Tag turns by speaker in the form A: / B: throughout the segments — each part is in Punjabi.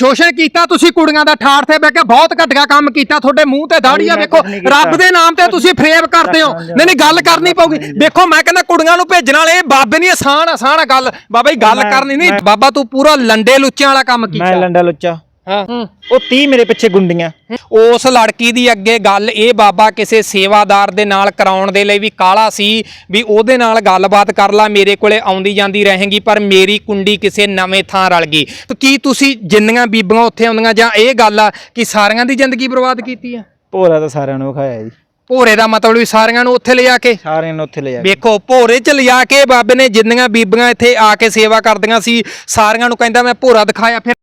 A: ਸ਼ੋਸ਼ਣ ਕੀਤਾ ਤੁਸੀਂ ਕੁੜੀਆਂ ਦਾ ਠਾੜ ਤੇ ਬਹਿ ਕੇ ਬਹੁਤ ਘਟੀਆ ਕੰਮ ਕੀਤਾ ਤੁਹਾਡੇ ਮੂੰਹ ਤੇ ਦਾੜੀਆਂ
B: ਮੈਂ
A: ਵੇਖੋ। ਰੱਬ ਦੇ ਨਾਮ ਤੇ ਤੁਸੀਂ ਫਰੇਬ ਕਰਦੇ ਹੋ। ਨਹੀਂ ਨਹੀਂ ਗੱਲ ਕਰਨੀ ਪਊਗੀ। ਵੇਖੋ ਮੈਂ ਕਹਿੰਦਾ ਕੁੜੀਆਂ ਨੂੰ ਭੇਜਣ ਵਾਲੇ ਬਾਬੇ ਨਹੀਂ ਆਸਾਨ ਆਸਾਨ ਗੱਲ। ਬਾਬਾ ਜੀ ਗੱਲ
B: ਮੈਂ-
A: ਕਰਨੀ ਨਹੀਂ
B: ਮੈਂ-
A: ਬਾਬਾ ਤੂੰ ਪੂਰਾ ਲੰਡੇ ਲੁੱਚਿਆਂ ਵਾਲਾ ਕੰਮ
B: ਮੈਂ
A: ਕੀਤਾ।
B: ਲੰਡਾ ਲੁੱਚਾ।
A: ਹਾਂ।
B: ਉਹ 30 ਮੇਰੇ ਪਿੱਛੇ ਗੁੰਡੀਆਂ।
A: ਉਸ ਲੜਕੀ ਦੀ ਅੱਗੇ ਗੱਲ ਇਹ ਬਾਬਾ ਕਿਸੇ ਸੇਵਾਦਾਰ ਦੇ ਨਾਲ ਕਰਾਉਣ ਦੇ ਲਈ ਵੀ ਕਾਲਾ ਸੀ ਵੀ ਉਹਦੇ ਨਾਲ ਗੱਲਬਾਤ ਕਰ ਲਾ ਮੇਰੇ ਕੋਲੇ ਆਉਂਦੀ ਜਾਂਦੀ ਰਹੇਗੀ ਪਰ ਮੇਰੀ ਕੁੰਡੀ ਕਿਸੇ ਨਵੇਂ ਥਾਂ ਰਲ ਗਈ। ਤਾਂ ਕੀ ਤੁਸੀਂ ਜਿੰਨੀਆਂ ਬੀਬੀਆਂ ਉੱਥੇ ਆਉਂਦੀਆਂ ਜਾਂ ਇਹ ਗੱਲ ਆ ਕਿ ਸਾਰਿਆਂ ਦੀ ਜ਼ਿੰਦਗੀ ਬਰਬਾਦ ਕੀਤੀ ਆ?
B: ਭੋਰਾ ਤਾਂ ਸਾਰਿਆਂ ਨੂੰ ਵਿਖਾਇਆ ਜੀ।
A: ਭੋਰੇ ਦਾ ਮਤਲਬ ਵੀ ਸਾਰਿਆਂ ਨੂੰ ਉੱਥੇ ਲਿਜਾ ਕੇ?
B: ਸਾਰਿਆਂ ਨੂੰ ਉੱਥੇ ਲੈ ਜਾ
A: ਵੇਖੋ ਭੋਰੇ ਚ ਲਿਜਾ ਕੇ ਬਾਬੇ ਨੇ ਜਿੰਨੀਆਂ ਬੀਬੀਆਂ ਇੱਥੇ ਆ ਕੇ ਸੇਵਾ ਕਰਦੀਆਂ ਸੀ ਸਾਰਿਆਂ ਨੂੰ ਕਹਿੰਦਾ ਮੈਂ ਭੋਰਾ ਦਿਖਾਇਆ ਫਿਰ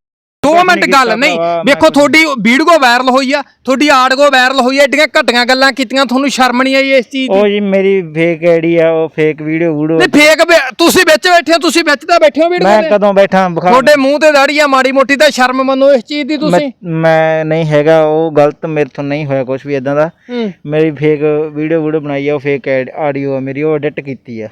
A: 2
B: ਕੁਛ
A: ਮਿੰਟ ਗੱਲ ਨਹੀਂ ਵੇਖੋ ਤੁਹਾਡੀ ਵੀਡੀਓ ਵਾਇਰਲ ਹੋਈ ਆ ਤੁਹਾਡੀ ਆਡੀਓ ਵਾਇਰਲ ਹੋਈ ਆ ਏਡੀਆਂ ਘਟੀਆਂ ਗੱਲਾਂ ਕੀਤੀਆਂ ਤੁਹਾਨੂੰ ਸ਼ਰਮ ਨਹੀਂ ਆਈ ਇਸ ਚੀਜ਼ ਦੀ?
B: ਉਹ ਜੀ ਮੇਰੀ ਫੇਕ ਆਈਡੀ ਆ ਉਹ ਫੇਕ ਵੀਡੀਓ ਵੀਡੀਓ
A: ਨਹੀਂ ਫੇਕ ਤੁਸੀਂ ਵਿੱਚ ਬੈਠੇ ਹੋ ਤੁਸੀਂ ਵਿੱਚ ਤਾਂ ਬੈਠੇ ਹੋ ਵੀਡੀਓ
B: ਮੈਂ ਕਦੋਂ ਬੈਠਾ
A: ਤੁਹਾਡੇ ਮੂੰਹ ਤੇ ਦਾੜੀ ਆ ਮਾੜੀ ਮੋਟੀ ਤਾਂ ਸ਼ਰਮ ਮੰਨੋ ਇਸ ਚੀਜ਼ ਦੀ ਤੁਸੀਂ।
B: ਮੈਂ- ਨਹੀਂ ਹੈਗਾ ਉਹ ਗਲਤ ਮੇਰੇ ਤੋਂ ਨਹੀਂ ਹੋਇਆ ਕੁਝ ਵੀ ਇਦਾਂ ਦਾ। ਮੇਰੀ ਫੇਕ ਵੀਡੀਓ ਵੀਡੀਓ ਬਣਾਈ ਆ ਉਹ ਫੇਕ ਆਡੀਓ ਆ ਮੇਰੀ ਉਹ ਐਡਿਟ ਕੀਤੀ ਆ।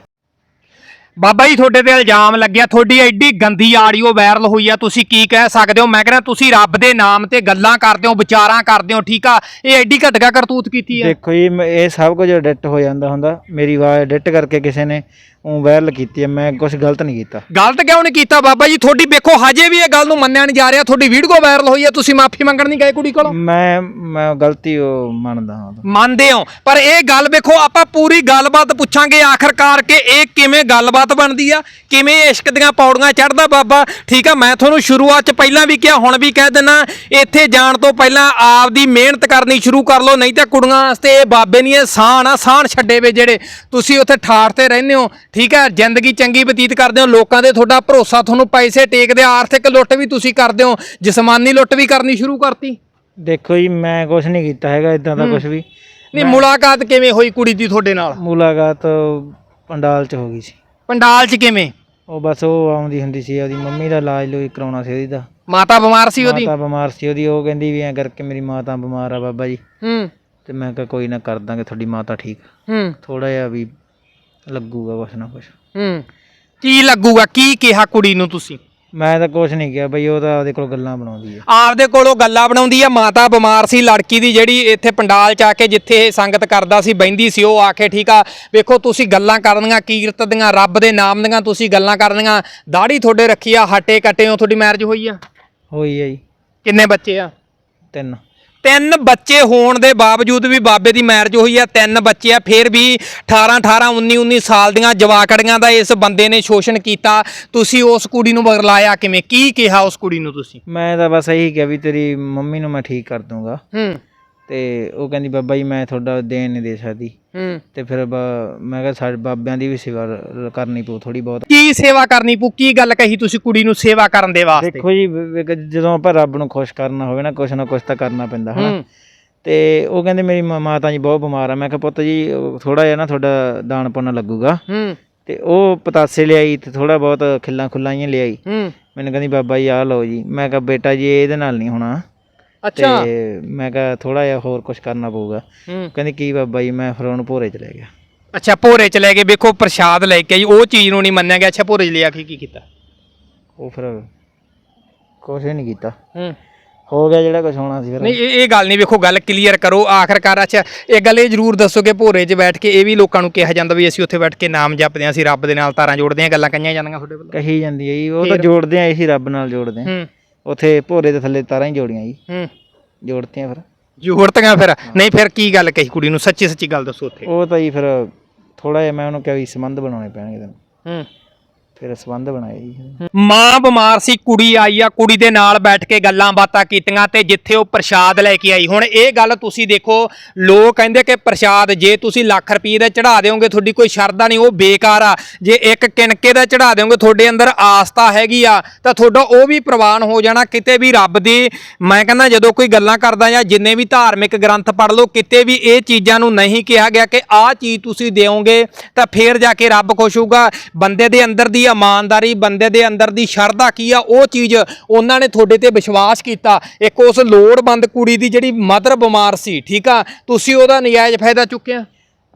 A: ਬਾਬਾ ਜੀ ਤੁਹਾਡੇ ਤੇ ਇਲਜ਼ਾਮ ਲੱਗਿਆ ਤੁਹਾਡੀ ਐਡੀ ਗੰਦੀ ਆਡੀਓ ਵਾਇਰਲ ਹੋਈ ਆ ਤੁਸੀਂ ਕੀ ਕਹਿ ਸਕਦੇ ਹੋ? ਮੈਂ ਕਹਿੰਦਾ ਤੁਸੀਂ ਰੱਬ ਦੇ ਨਾਮ ਤੇ ਗੱਲਾਂ ਕਰਦੇ ਹੋ ਵਿਚਾਰਾਂ ਕਰਦੇ ਹੋ ਠੀਕ ਆ? ਇਹ ਐਡੀ ਘਟਗਾ ਕਰਤੂਤ ਕੀਤੀ ਆ।
B: ਦੇਖੋ ਜੀ ਮੈਂ- ਇਹ ਸਭ ਕੁਝ ਐਡਿਟ ਹੋ ਜਾਂਦਾ ਹੁੰਦਾ। ਮੇਰੀ ਆਵਾਜ਼ ਐਡਿਟ ਕਰਕੇ ਕਿਸੇ ਨੇ ਉਹ ਵਾਇਰਲ ਕੀਤੀ ਹੈ ਮੈਂ ਕੁਝ ਗਲਤ ਨਹੀਂ ਕੀਤਾ।
A: ਗਲਤ ਕਿਉਂ ਨਹੀਂ ਕੀਤਾ ਬਾਬਾ ਜੀ? ਤੁਹਾਡੀ ਵੇਖੋ ਹਜੇ ਵੀ ਇਹ ਗੱਲ ਨੂੰ ਮੰਨਿਆ ਨਹੀਂ ਜਾ ਰਿਹਾ। ਤੁਹਾਡੀ ਵੀਡੀਓ ਵਾਇਰਲ ਹੋਈ ਆ ਤੁਸੀਂ ਮਾਫੀ ਮੰਗਣ ਨਹੀਂ ਗਏ ਕੁੜੀ ਕੋਲੋਂ?
B: ਮੈਂ ਮੈਂ ਗਲਤੀ ਉਹ ਮੰਨਦਾ ਹਾਂ।
A: ਮੰਨਦੇ ਹੋ। ਪਰ ਇਹ ਗੱਲ ਵੇਖੋ ਆਪਾਂ ਪੂਰੀ ਗੱਲਬਾਤ ਪੁੱਛਾਂਗੇ ਆਖਰਕਾਰ ਕਿ ਇਹ ਕਿਵੇਂ ਗੱਲਬਾਤ ਬਣਦੀ ਆ। ਕਿਵੇਂ ਇਸ਼ਕ ਦੀਆਂ ਪੌੜੀਆਂ ਚੜਦਾ ਬਾਬਾ? ਠੀਕ ਆ ਮੈਂ ਤੁਹਾਨੂੰ ਸ਼ੁਰੂਆਤ ਚ ਪਹਿਲਾਂ ਵੀ ਕਿਹਾ ਹੁਣ ਵੀ ਕਹਿ ਦਿੰਨਾ ਇੱਥੇ ਜਾਣ ਤੋਂ ਪਹਿਲਾਂ ਆਪਦੀ ਮਿਹਨਤ ਕਰਨੀ ਸ਼ੁਰੂ ਕਰ ਲਓ ਨਹੀਂ ਤਾਂ ਕੁੜੀਆਂ ਵਾਸਤੇ ਇਹ ਬਾਬੇ ਨਹੀਂ ਇਹ ਸਾਨ ਆ ਸਾਨ ਛੱਡੇ ਵੇ ਜਿਹੜੇ ਤੁਸੀਂ ਉੱਥੇ ਠਾਠ ਤੇ ਰਹਿੰਦੇ ਹੋ। ਠੀਕ ਹੈ ਜ਼ਿੰਦਗੀ ਚੰਗੀ ਬਤੀਤ ਕਰਦੇ ਹੋ ਲੋਕਾਂ ਦੇ ਤੁਹਾਡਾ ਭਰੋਸਾ ਤੁਹਾਨੂੰ ਪੈਸੇ ਟੇਕਦੇ ਆਰਥਿਕ ਲੁੱਟ ਵੀ ਤੁਸੀਂ ਕਰਦੇ ਹੋ ਜਿਸਮਾਨੀ ਲੁੱਟ ਵੀ ਕਰਨੀ ਸ਼ੁਰੂ ਕਰਤੀ।
B: ਦੇਖੋ ਜੀ ਮੈਂ ਕੁਝ ਨਹੀਂ ਕੀਤਾ ਹੈਗਾ ਇਦਾਂ ਦਾ ਕੁਝ ਵੀ।
A: ਨਹੀਂ ਮੁਲਾਕਾਤ ਕਿਵੇਂ ਹੋਈ ਕੁੜੀ ਦੀ ਤੁਹਾਡੇ ਨਾਲ?
B: ਮੁਲਾਕਾਤ ਪੰਡਾਲ 'ਚ ਹੋ ਗਈ ਸੀ।
A: ਪੰਡਾਲ 'ਚ ਕਿਵੇਂ?
B: ਉਹ ਬਸ ਉਹ ਆਉਂਦੀ ਹੁੰਦੀ ਸੀ ਉਹਦੀ ਮੰਮੀ ਦਾ ਇਲਾਜ ਲੋਈ ਕਰਾਉਣਾ ਸੀ ਉਹਦੀ ਦਾ।
A: ਮਾਤਾ ਬਿਮਾਰ ਸੀ ਉਹਦੀ?
B: ਮਾਤਾ ਬਿਮਾਰ ਸੀ ਉਹਦੀ ਉਹ ਕਹਿੰਦੀ ਵੀ ਐਂ ਕਰਕੇ ਮੇਰੀ ਮਾਤਾ ਬਿਮਾਰ ਆ ਬਾਬਾ ਜੀ।
A: ਹੂੰ।
B: ਤੇ ਮੈਂ ਕਿਹਾ ਕੋਈ ਨਾ ਕਰ ਦਾਂਗੇ ਤੁਹਾਡੀ ਮਾਤਾ ਠੀਕ।
A: ਹੂੰ।
B: ਥੋੜਾ ਜਿਹਾ ਵੀ ਲੱਗੂਗਾ ਕੁਛ ਨਾ ਕੁਛ।
A: ਹੂੰ। ਕੀ ਲੱਗੂਗਾ? ਕੀ ਕਿਹਾ ਕੁੜੀ ਨੂੰ ਤੁਸੀਂ?
B: ਮੈਂ ਤਾਂ ਕੁਛ ਨਹੀਂ ਕਿਹਾ ਬਈ ਉਹ ਤਾਂ ਉਹਦੇ ਕੋਲ ਗੱਲਾਂ ਬਣਾਉਂਦੀ ਹੈ
A: ਆਪਦੇ ਕੋਲੋਂ ਗੱਲਾਂ ਬਣਾਉਂਦੀ ਆ ਮਾਤਾ ਬਿਮਾਰ ਸੀ ਲੜਕੀ ਦੀ ਜਿਹੜੀ ਇੱਥੇ ਪੰਡਾਲ ਚ ਆ ਕੇ ਜਿੱਥੇ ਇਹ ਸੰਗਤ ਕਰਦਾ ਸੀ ਬੈੰਦੀ ਸੀ ਉਹ ਆ ਕੇ ਠੀਕ ਆ। ਵੇਖੋ ਤੁਸੀਂ ਗੱਲਾਂ ਕਰਨੀਆਂ ਕੀਰਤ ਦੀਆਂ ਰੱਬ ਦੇ ਨਾਮ ਦੀਆਂ ਤੁਸੀਂ ਗੱਲਾਂ ਕਰਨੀਆਂ ਦਾੜੀ ਤੁਹਾਡੇ ਰੱਖੀ ਆ ਹੱਟੇ ਕੱਟੇ ਹੋ ਤੁਹਾਡੀ ਮੈਰਿਜ ਹੋਈ ਆ?
B: ਹੋਈ ਹੈ ਜੀ।
A: ਕਿੰਨੇ ਬੱਚੇ ਆ?
B: ਤਿੰਨ।
A: ਤਿੰਨ ਬੱਚੇ ਹੋਣ ਦੇ ਬਾਵਜੂਦ ਵੀ ਬਾਬੇ ਦੀ ਮੈਰਿਜ ਹੋਈ ਆ ਤਿੰਨ ਬੱਚੇ ਆ ਫਿਰ ਵੀ 18 18 19 19 ਸਾਲ ਦੀਆਂ ਜਵਾਕੜੀਆਂ ਦਾ ਇਸ ਬੰਦੇ ਨੇ ਸ਼ੋਸ਼ਣ ਕੀਤਾ। ਤੁਸੀਂ ਉਸ ਕੁੜੀ ਨੂੰ ਬਗਲਾਇਆ ਕਿਵੇਂ? ਕੀ ਕਿਹਾ ਉਸ ਕੁੜੀ ਨੂੰ ਤੁਸੀਂ?
B: ਮੈਂ ਤਾਂ ਬਸ ਇਹੀ ਕਿਹਾ ਵੀ ਤੇਰੀ ਮੰਮੀ ਨੂੰ ਮੈਂ ਠੀਕ ਕਰ ਦੂੰਗਾ।
A: ਹੂੰ।
B: ਤੇ ਉਹ ਕਹਿੰਦੀ ਬਾਬਾ ਜੀ ਮੈਂ ਤੁਹਾਡਾ ਦੇਣ ਨਹੀਂ ਦੇ ਸਕਦੀ।
A: ਹੂੰ।
B: ਤੇ ਫਿਰ ਬ- ਮੈਂ ਕਿਹਾ ਸਾਡੇ ਬਾਬਿਆਂ ਦੀ ਵੀ ਸੇਵਾ ਰ- ਕਰਨੀ ਪਊ ਥੋੜੀ ਬਹੁਤ।
A: ਕੀ ਸੇਵਾ ਕਰਨੀ ਪਊ? ਕੀ ਗੱਲ ਕਹੀ ਤੁਸੀਂ ਕੁੜੀ ਨੂੰ ਸੇਵਾ ਕਰਨ ਦੇ ਵਾਸਤੇ?
B: ਦੇਖੋ ਜੀ ਵ- ਵ- ਜਦੋਂ ਆਪਾਂ ਰੱਬ ਨੂੰ ਖੁਸ਼ ਕਰਨਾ ਹੋਵੇ ਨਾ ਕੁਛ ਨਾ ਕੁਛ ਤਾਂ ਕਰਨਾ ਪੈਂਦਾ ਹਨਾ?
A: ਹੂੰ।
B: ਤੇ ਉਹ ਕਹਿੰਦੇ ਮੇਰੀ ਮ- ਮਾਤਾ ਜੀ ਬਹੁਤ ਬਿਮਾਰ ਆ। ਮੈਂ ਕਿਹਾ ਪੁੱਤ ਜੀ ਥੋੜਾ ਜਿਹਾ ਨਾ ਤੁਹਾਡਾ ਦਾਨ ਪੁੰਨ ਲੱਗੂਗਾ।
A: ਹੂੰ।
B: ਤੇ ਉਹ ਪਤਾਸੇ ਲਿਆਈ ਤੇ ਥੋੜਾ ਬਹੁਤ ਖਿੱਲਾਂ ਖੁੱਲਾਈਆਂ ਲਿਆਈ।
A: ਹੂੰ।
B: ਮੈਨੂੰ ਕਹਿੰਦੀ ਬਾਬਾ ਜੀ ਆਹ ਲਓ ਜੀ। ਮੈਂ ਕਿਹਾ ਬੇਟਾ ਜੀ ਇਹਦੇ ਨਾਲ ਨਹੀਂ ਹੋਣਾ।
A: ਅੱਛਾ।
B: ਤੇ ਮੈਂ ਕਿਹਾ ਥੋੜਾ ਜਿਹਾ ਹੋਰ ਕੁਝ ਕਰਨਾ ਪਊਗਾ।
A: ਹੂੰ।
B: ਕਹਿੰਦੀ ਕੀ ਬਾਬਾ ਜੀ ਮੈਂ ਫਿਰ ਉਹਨੂੰ ਭੋਰੇ ਚ ਲੈ ਗਿਆ।
A: ਅੱਛਾ ਭੋਰੇ ਚ ਲੈ ਕੇ ਵੇਖੋ ਪ੍ਰਸ਼ਾਦ ਲੈ ਕੇ ਆਈ। ਉਹ ਚੀਜ਼ ਨੂੰ ਨਹੀਂ ਮੰਨਿਆ ਗਿਆ। ਅੱਛਾ ਭੋਰੇ ਚ ਲਿਆ ਕੇ ਕੀ ਕੀਤਾ?
B: ਉਹ ਫਿਰ ਹੀ ਨਹੀਂ ਕੀਤਾ।
A: ਹੂੰ।
B: ਹੋ ਗਿਆ ਜਿਹੜਾ ਕੁਝ ਹੋਣਾ ਸੀ ਫਿਰ।
A: ਨਹੀਂ ਇਹ ਇਹ ਗੱਲ ਨਹੀਂ ਵੇਖੋ ਗੱਲ ਕਲੀਅਰ ਕਰੋ। ਆਖਰਕਾਰ ਅੱਛਾ ਇਹ ਗੱਲ ਇਹ ਜ਼ਰੂਰ ਦੱਸੋ ਕਿ ਭੋਰੇ 'ਚ ਬੈਠ ਕੇ ਇਹ ਵੀ ਲੋਕਾਂ ਨੂੰ ਕਿਹਾ ਜਾਂਦਾ ਵੀ ਅਸੀਂ ਉੱਥੇ ਬੈਠ ਕੇ ਨਾਮ ਜਪਦੇ ਹਾਂ ਅਸੀਂ ਰੱਬ ਦੇ ਨਾਲ ਤਾਰਾਂ ਜੋੜਦੇ ਹਾਂ ਗੱਲਾਂ ਕਹੀਆਂ ਜਾਂਦੀਆਂ ਤੁਹਾਡੇ ਵੱਲੋਂ।
B: ਕਹੀ ਜਾਂਦੀ ਹੈ ਜੀ ਉਹ ਤਾਂ ਜੋੜਦੇ ਆ ਇਹੀ ਰੱਬ ਨਾਲ ਜੋੜਦੇ ਆ
A: ਹੂੰ।
B: ਉੱਥੇ ਭੋਰੇ ਦੇ ਥੱਲੇ ਤਾਰਾਂ ਹੀ ਜੋੜੀਆਂ ਜੀ।
A: ਹੂੰ।
B: ਜੋੜਤੀਆਂ ਫਿਰ।
A: ਜੋੜਤੀਆਂ ਫਿਰ। ਨਹੀਂ ਫਿਰ ਕੀ ਗੱਲ ਕਹੀ ਕੁੜੀ ਨੂੰ? ਸੱਚੀ ਸੱਚੀ ਗੱਲ ਦੱਸੋ ਉੱਥੇ।
B: ਉਹ ਤਾਂ ਜੀ ਫਿਰ ਥੋੜਾ ਜਿਹਾ ਮੈਂ ਉਹਨੂੰ ਕਿਹਾ ਵੀ ਸੰਬੰਧ ਬਣਾਉਣੇ ਪੈਣਗੇ ਤੈਨੂੰ।
A: ਹੂੰ।
B: ਫਿਰ ਸੰਬੰਧ ਬਣਾਏ ਜੀ।
A: ਮਾਂ ਬਿਮਾਰ ਸੀ, ਕੁੜੀ ਆਈ ਆ, ਕੁੜੀ ਦੇ ਨਾਲ ਬੈਠ ਕੇ ਗੱਲਾਂ ਬਾਤਾਂ ਕੀਤੀਆਂ ਤੇ ਜਿੱਥੇ ਉਹ ਪ੍ਰਸ਼ਾਦ ਲੈ ਕੇ ਆਈ। ਹੁਣ ਇਹ ਗੱਲ ਤੁਸੀਂ ਦੇਖੋ, ਲੋਕ ਕਹਿੰਦੇ ਕਿ ਪ੍ਰਸ਼ਾਦ ਜੇ ਤੁਸੀਂ ਲੱਖ ਰੁਪਏ ਦਾ ਚੜਾ ਦਿਓਗੇ, ਤੁਹਾਡੀ ਕੋਈ ਸ਼ਰਧਾ ਨਹੀਂ, ਉਹ ਬੇਕਾਰ ਆ। ਜੇ ਇੱਕ ਕਿਣਕੇ ਦਾ ਚੜਾ ਦਿਓਗੇ, ਤੁਹਾਡੇ ਅੰਦਰ ਆਸਥਾ ਹੈਗੀ ਆ, ਤਾਂ ਤੁਹਾਡਾ ਉਹ ਵੀ ਪ੍ਰਵਾਨ ਹੋ ਜਾਣਾ, ਕਿਤੇ ਵੀ ਰੱਬ ਦੀ, ਮੈਂ ਕਹਿੰਦਾ ਜਦੋਂ ਕੋਈ ਗੱਲਾਂ ਕਰਦਾ ਜਾਂ ਜਿੰਨੇ ਵੀ ਧਾਰਮਿਕ ਗ੍ਰੰਥ ਪੜ੍ਹ ਲਓ, ਕਿਤੇ ਵੀ ਇਹ ਚੀਜ਼ਾਂ ਨੂੰ ਨਹੀਂ ਕਿਹਾ ਗਿਆ ਕਿ ਆਹ ਚੀਜ਼ ਤੁਸੀਂ ਦਿਓਗੇ, ਤਾਂ ਫੇਰ ਜਾ ਕੇ ਰੱਬ ਖੁਸ਼ ਹੋਊਗਾ। ਬੰਦੇ ਦੇ ਅੰਦਰ ਦੀ ਇਮਾਨਦਾਰੀ ਬੰਦੇ ਦੇ ਅੰਦਰ ਦੀ ਸ਼ਰਧਾ ਕੀ ਆ ਉਹ ਚੀਜ਼ ਉਹਨਾਂ ਨੇ ਤੁਹਾਡੇ ਤੇ ਵਿਸ਼ਵਾਸ ਕੀਤਾ। ਇੱਕ ਉਸ ਲੋੜਵੰਦ ਕੁੜੀ ਦੀ ਜਿਹੜੀ ਮਦਰ ਬਿਮਾਰ ਸੀ ਠੀਕ ਆ? ਤੁਸੀਂ ਉਹਦਾ ਨਜਾਇਜ਼ ਫਾਇਦਾ ਚੁੱਕਿਆ?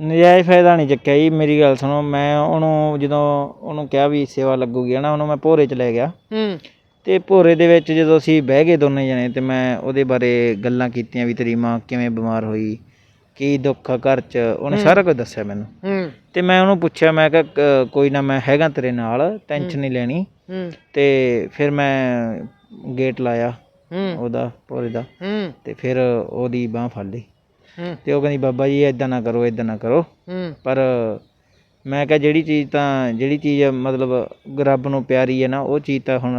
B: ਨਜਾਇਜ਼ ਫਾਇਦਾ ਨਹੀਂ ਚੱਕਿਆ ਜੀ ਮੇਰੀ ਗੱਲ ਸੁਣੋ ਮੈਂ ਉਹਨੂੰ ਜਦੋਂ ਉਹਨੂੰ ਕਿਹਾ ਵੀ ਸੇਵਾ ਲੱਗੂਗੀ ਨਾ ਉਹਨੂੰ ਮੈਂ ਭੋਰੇ ਚ ਲੈ ਗਿਆ।
A: ਹੂੰ।
B: ਤੇ ਭੋਰੇ ਦੇ ਵਿੱਚ ਜਦੋਂ ਅਸੀਂ ਬਹਿ ਗਏ ਦੋਨੇ ਜਣੇ ਤੇ ਮੈਂ ਉਹਦੇ ਬਾਰੇ ਗੱਲਾਂ ਕੀਤੀਆਂ ਵੀ ਤੇਰੀ ਮਾਂ ਕਿਵੇਂ ਬਿਮਾਰ ਹੋਈ ਕੀ ਦੁੱਖ ਆ ਘਰ 'ਚ ਉਹਨੇ ਸਾਰਾ ਕੁਝ ਦੱਸਿਆ ਮੈਨੂੰ।
A: ਹੂੰ।
B: ਤੇ ਮੈਂ ਉਹਨੂੰ ਪੁੱਛਿਆ ਮੈਂ ਕਿਹਾ ਕ- ਕੋਈ ਨਾ ਮੈਂ ਹੈਗਾ ਤੇਰੇ ਨਾਲ ਟੈਨਸ਼ਨ ਨਹੀਂ ਲੈਣੀ।
A: ਹੂੰ।
B: ਤੇ ਫਿਰ ਮੈਂ ਗੇਟ ਲਾਇਆ
A: ਹੂੰ।
B: ਉਹਦਾ ਭੋਰੇ ਦਾ।
A: ਹੂੰ।
B: ਤੇ ਫਿਰ ਉਹਦੀ ਬਾਹ ਫੜ ਲਈ।
A: ਹੂੰ।
B: ਤੇ ਉਹ ਕਹਿੰਦੀ ਬਾਬਾ ਜੀ ਇਦਾਂ ਨਾ ਕਰੋ ਇਦਾਂ ਨਾ ਕਰੋ।
A: ਹੂੰ।
B: ਪਰ ਮੈਂ ਕਿਹਾ ਜਿਹੜੀ ਚੀਜ਼ ਤਾਂ ਜਿਹੜੀ ਚੀਜ਼ ਮਤਲਬ ਰੱਬ ਨੂੰ ਪਿਆਰੀ ਹੈ ਨਾ ਉਹ ਚੀਜ਼ ਤਾਂ ਹੁਣ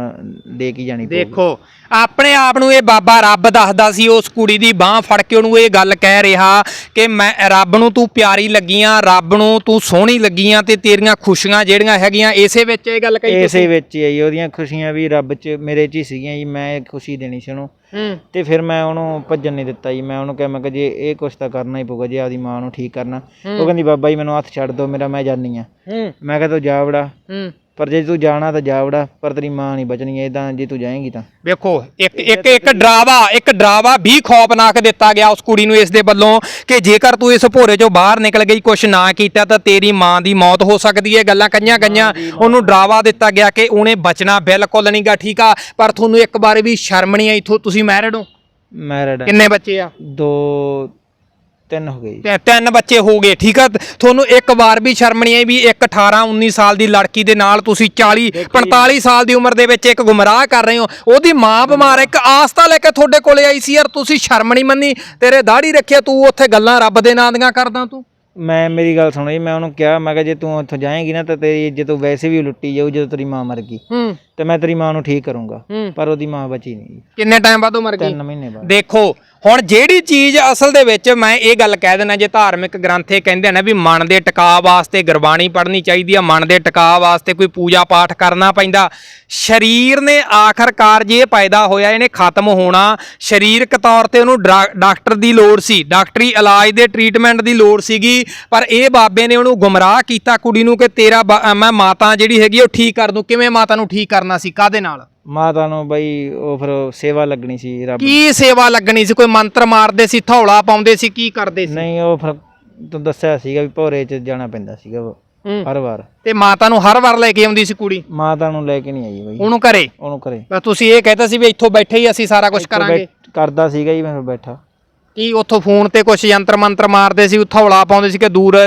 B: ਦੇ ਕੇ ਜਾਣੀ ਪਊਗੀ।
A: ਦੇਖੋ ਆਪਣੇ ਆਪ ਨੂੰ ਇਹ ਬਾਬਾ ਰੱਬ ਦੱਸਦਾ ਸੀ ਉਸ ਕੁੜੀ ਦੀ ਬਾਹ ਫੜ ਕੇ ਉਹਨੂੰ ਇਹ ਗੱਲ ਕਹਿ ਰਿਹਾ ਕਿ ਮੈਂ ਰੱਬ ਨੂੰ ਤੂੰ ਪਿਆਰੀ ਲੱਗੀਆਂ ਰੱਬ ਨੂੰ ਤੂੰ ਸੋਹਣੀ ਲੱਗੀਆਂ ਤੇ ਤੇਰੀਆਂ ਖੁਸ਼ੀਆਂ ਜਿਹੜੀਆਂ ਹੈਗੀਆਂ ਇਸੇ ਵਿੱਚ ਇਹ ਗੱਲ ਕਹੀ
B: ਇਸੇ ਵਿੱਚ ਹੀ ਆਈ ਉਹਦੀਆਂ ਖੁਸ਼ੀਆਂ ਵੀ ਰੱਬ 'ਚ ਮੇਰੇ 'ਚ ਹੀ ਸੀਗੀਆਂ ਜੀ ਮੈਂ ਖੁਸ਼ੀ ਦੇਣੀ ਸੀ ਉਹਨੂੰ।
A: ਹੂੰ।
B: ਤੇ ਫਿਰ ਮੈਂ ਉਹਨੂੰ ਭੱਜਣ ਨਹੀਂ ਦਿੱਤਾ ਜੀ। ਮੈਂ ਉਹਨੂੰ ਕਿਹਾ ਮੈਂ ਕਿ ਜੇ ਇਹ ਕੁਛ ਤਾਂ ਕਰਨਾ ਹੀ ਪਊਗਾ ਜੇ ਆਪਦੀ ਮਾਂ ਨੂੰ ਠੀਕ ਕਰਨਾ। ਉਹ ਕਹਿੰਦੀ ਬਾਬਾ ਜੀ ਮੈਨੂੰ ਹੱਥ ਛੱਡ ਦਿਓ ਮੇਰਾ ਮੈਂ ਜਾਨੀ ਆ।
A: ਹੂੰ।
B: ਮੈਂ ਕਿਹਾ ਤੂੰ ਜਾ ਵੜਾ।
A: ਹੂੰ।
B: ਪਰ ਜੇ ਤੂੰ ਜਾਣਾ ਤਾਂ ਜਾ ਵੜਾ ਪਰ ਤੇਰੀ ਮਾਂ ਨਹੀਂ ਬਚਣੀ ਇਦਾਂ ਜੇ ਤੂੰ ਜਾਏਂਗੀ ਤਾਂ।
A: ਵੇਖੋ ਇੱਕ ਇੱਕ ਇੱਕ ਡਰਾਵਾ ਇੱਕ ਡਰਾਵਾ ਵੀ ਖੌਫਨਾਕ ਦਿੱਤਾ ਗਿਆ ਉਸ ਕੁੜੀ ਨੂੰ ਇਸ ਦੇ ਵੱਲੋਂ ਕਿ ਜੇਕਰ ਤੂੰ ਇਸ ਭੋਰੇ ਚੋਂ ਬਾਹਰ ਨਿਕਲ ਗਈ ਕੁਛ ਨਾ ਕੀਤਾ ਤਾਂ ਤੇਰੀ ਮਾਂ ਦੀ ਮੌਤ ਹੋ ਸਕਦੀ ਹੈ। ਗੱਲਾਂ ਕਈਆਂ ਕਈਆਂ ਉਹਨੂੰ ਡਰਾਵਾ ਦਿੱਤਾ ਗਿਆ ਕਿ ਉਹਨੇ ਬਚਣਾ ਬਿਲਕੁਲ ਨਹੀਂਗਾ ਠੀਕ ਆ ਪਰ ਤੁਹਾਨੂੰ ਇੱਕ ਵਾਰ ਵੀ ਸ਼ਰਮ ਨਹੀਂ ਆਈ ਥੋ ਤੁਸੀਂ ਮੈਰਿਡ ਹੋ?
B: ਮੈਰਿਡ
A: ਕਿੰਨੇ ਬੱਚੇ ਆ?
B: ਦੋ ਤਿੰਨ ਹੋ ਗਏ ਜੀ।
A: ਤੇ ਤਿੰਨ ਬੱਚੇ ਹੋ ਗਏ ਠੀਕ ਆ? ਤੁਹਾਨੂੰ ਇੱਕ ਵਾਰ ਵੀ ਸ਼ਰਮ ਨਹੀਂ ਆਈ ਵੀ ਇੱਕ 18 19 ਸਾਲ ਦੀ ਲੜਕੀ ਦੇ ਨਾਲ ਤੁਸੀਂ 40 45 ਸਾਲ ਦੀ ਉਮਰ ਦੇ ਵਿੱਚ ਇੱਕ ਗੁੰਮਰਾਹ ਕਰ ਰਹੇ ਹੋ। ਉਹਦੀ ਮਾਂ ਬਿਮਾਰ ਇੱਕ ਆਸਤਾ ਲੈ ਕੇ ਤੁਹਾਡੇ ਕੋਲੇ ਆਈ ਸੀ ਯਾਰ ਤੁਸੀਂ ਸ਼ਰਮ ਨਹੀਂ ਮੰਨੀ। ਤੇਰੇ ਦਾੜੀ ਰੱਖਿਆ ਤੂੰ ਉੱਥੇ ਗੱਲਾਂ ਰੱਬ ਦੇ ਨਾਂ ਦੀਆਂ ਕਰਦਾ ਤੂੰ।
B: ਮੈਂ ਮੇਰੀ ਗੱਲ ਸੁਣੋ ਜੀ ਮੈਂ ਉਹਨੂੰ ਕਿਹਾ ਮੈਂ ਕਿਹਾ ਜੇ ਤੂੰ ਉੱਥੋਂ ਜਾਏਂਗੀ ਨਾ ਤਾਂ ਤੇਰੀ ਇੱਜ਼ਤ ਵੈਸੇ ਵੀ ਲੁੱਟੀ ਜਾਊ ਜਦੋਂ ਤੇਰੀ ਮਾਂ ਮਰ ਗਈ। ਤੇ ਮੈਂ ਤੇਰੀ ਮਾਂ ਨੂੰ ਠੀਕ ਕਰੂੰਗਾ ਪਰ ਉਹਦੀ ਮਾਂ ਬਚੀ ਨਹੀਂ। ਜੀ
A: ਕਿੰਨੇ ਟਾਈਮ ਬਾਅਦ ਉਹ ਮਰ ਗਈ?
B: ਤਿੰਨ ਮਹੀਨੇ ਬਾਅਦ।
A: ਦੇਖੋ ਹੁਣ ਜਿਹੜੀ ਚੀਜ਼ ਅਸਲ ਦੇ ਵਿੱਚ ਮੈਂ ਇਹ ਗੱਲ ਕਹਿ ਦੇਣਾ ਜੇ ਧਾਰਮਿਕ ਗ੍ਰੰਥੇ ਕਹਿੰਦੇ ਨੇ ਵੀ ਮਨ ਦੇ ਟਿਕਾਅ ਵਾਸਤੇ ਗੁਰਬਾਣੀ ਪੜ੍ਹਨੀ ਚਾਹੀਦੀ ਆ, ਮਨ ਦੇ ਟਿਕਾਅ ਵਾਸਤੇ ਕੋਈ ਪੂਜਾ ਪਾਠ ਕਰਨਾ ਪੈਂਦਾ, ਸਰੀਰ ਨੇ ਆਖਰਕਾਰ ਜੇ ਪੈਦਾ ਹੋਇਆ, ਇਹਨੇ ਖਤਮ ਹੋਣਾ, ਸਰੀਰਕ ਤੌਰ ਤੇ ਉਹਨੂੰ ਡਰਾ- ਡਾਕਟਰ ਦੀ ਲੋੜ ਸੀ, ਡਾਕਟਰੀ ਇਲਾਜ ਦੇ ਟ੍ਰੀਟਮੈਂਟ ਦੀ ਲੋੜ ਸੀਗੀ, ਪਰ ਇਹ ਬਾਬੇ ਨੇ ਉਹਨੂੰ ਗੁੰਮਰਾਹ ਕੀਤਾ ਕੁੜੀ ਨੂੰ ਕਿ ਤੇਰਾ ਬਾ- ਮੈਂ ਮਾਤਾ ਜਿਹੜੀ ਹੈਗੀ ਉਹ ਠੀਕ ਕਰ ਦੂੰ, ਕਿਵੇਂ ਮਾਤਾ ਨੂੰ ਠੀਕ ਕਰਨਾ ਸੀ ਕਾਦੇ ਨਾਲ?
B: ਮਾਤਾ ਨੂੰ ਬਈ ਉਹ ਫਿਰ ਸੇਵਾ ਲੱਗਣੀ ਸੀ ਰੱਬ
A: ਕੀ ਸੇਵਾ ਲੱਗਣੀ ਸੀ? ਕੋਈ ਮੰਤਰ ਮਾਰਦੇ ਸੀ ਥੌਲਾ ਪਾਉਂਦੇ ਸੀ ਕੀ ਕਰਦੇ ਸੀ?
B: ਨਹੀਂ ਉਹ ਫਿਰ ਤੂੰ ਦੱਸਿਆ ਸੀਗਾ ਵੀ ਭੋਰੇ 'ਚ ਜਾਣਾ ਪੈਂਦਾ ਸੀਗਾ ਉਹ
A: ਹੂੰ।
B: ਹਰ ਵਾਰ।
A: ਤੇ ਮਾਤਾ ਨੂੰ ਹਰ ਵਾਰ ਲੈ ਕੇ ਆਉਂਦੀ ਸੀ ਕੁੜੀ?
B: ਮਾਤਾ ਨੂੰ ਲੈ ਕੇ ਨਹੀਂ ਆਈ ਬਈ।
A: ਉਹਨੂੰ ਘਰੇ?
B: ਉਹਨੂੰ ਕਰੇ
A: ਤਾਂ ਤੁਸੀਂ ਇਹ ਕਹਿੰਦਾ ਸੀ ਵੀ ਇੱਥੋਂ ਬੈਠੇ ਹੀ ਅਸੀਂ ਸਾਰਾ ਕੁਝ ਕਰਾਂਗੇ।
B: ਕਰਦਾ ਸੀਗਾ ਜੀ ਮੈਂ ਫਿਰ ਬੈਠਾ।
A: ਕੀ ਉੱਥੋਂ ਫੋਨ ਤੇ ਕੁਝ ਯੰਤਰ ਮੰਤਰ ਮਾਰਦੇ ਸੀ ਥੌਲਾ ਪਾਉਂਦੇ ਸੀ ਕਿ ਦੂਰ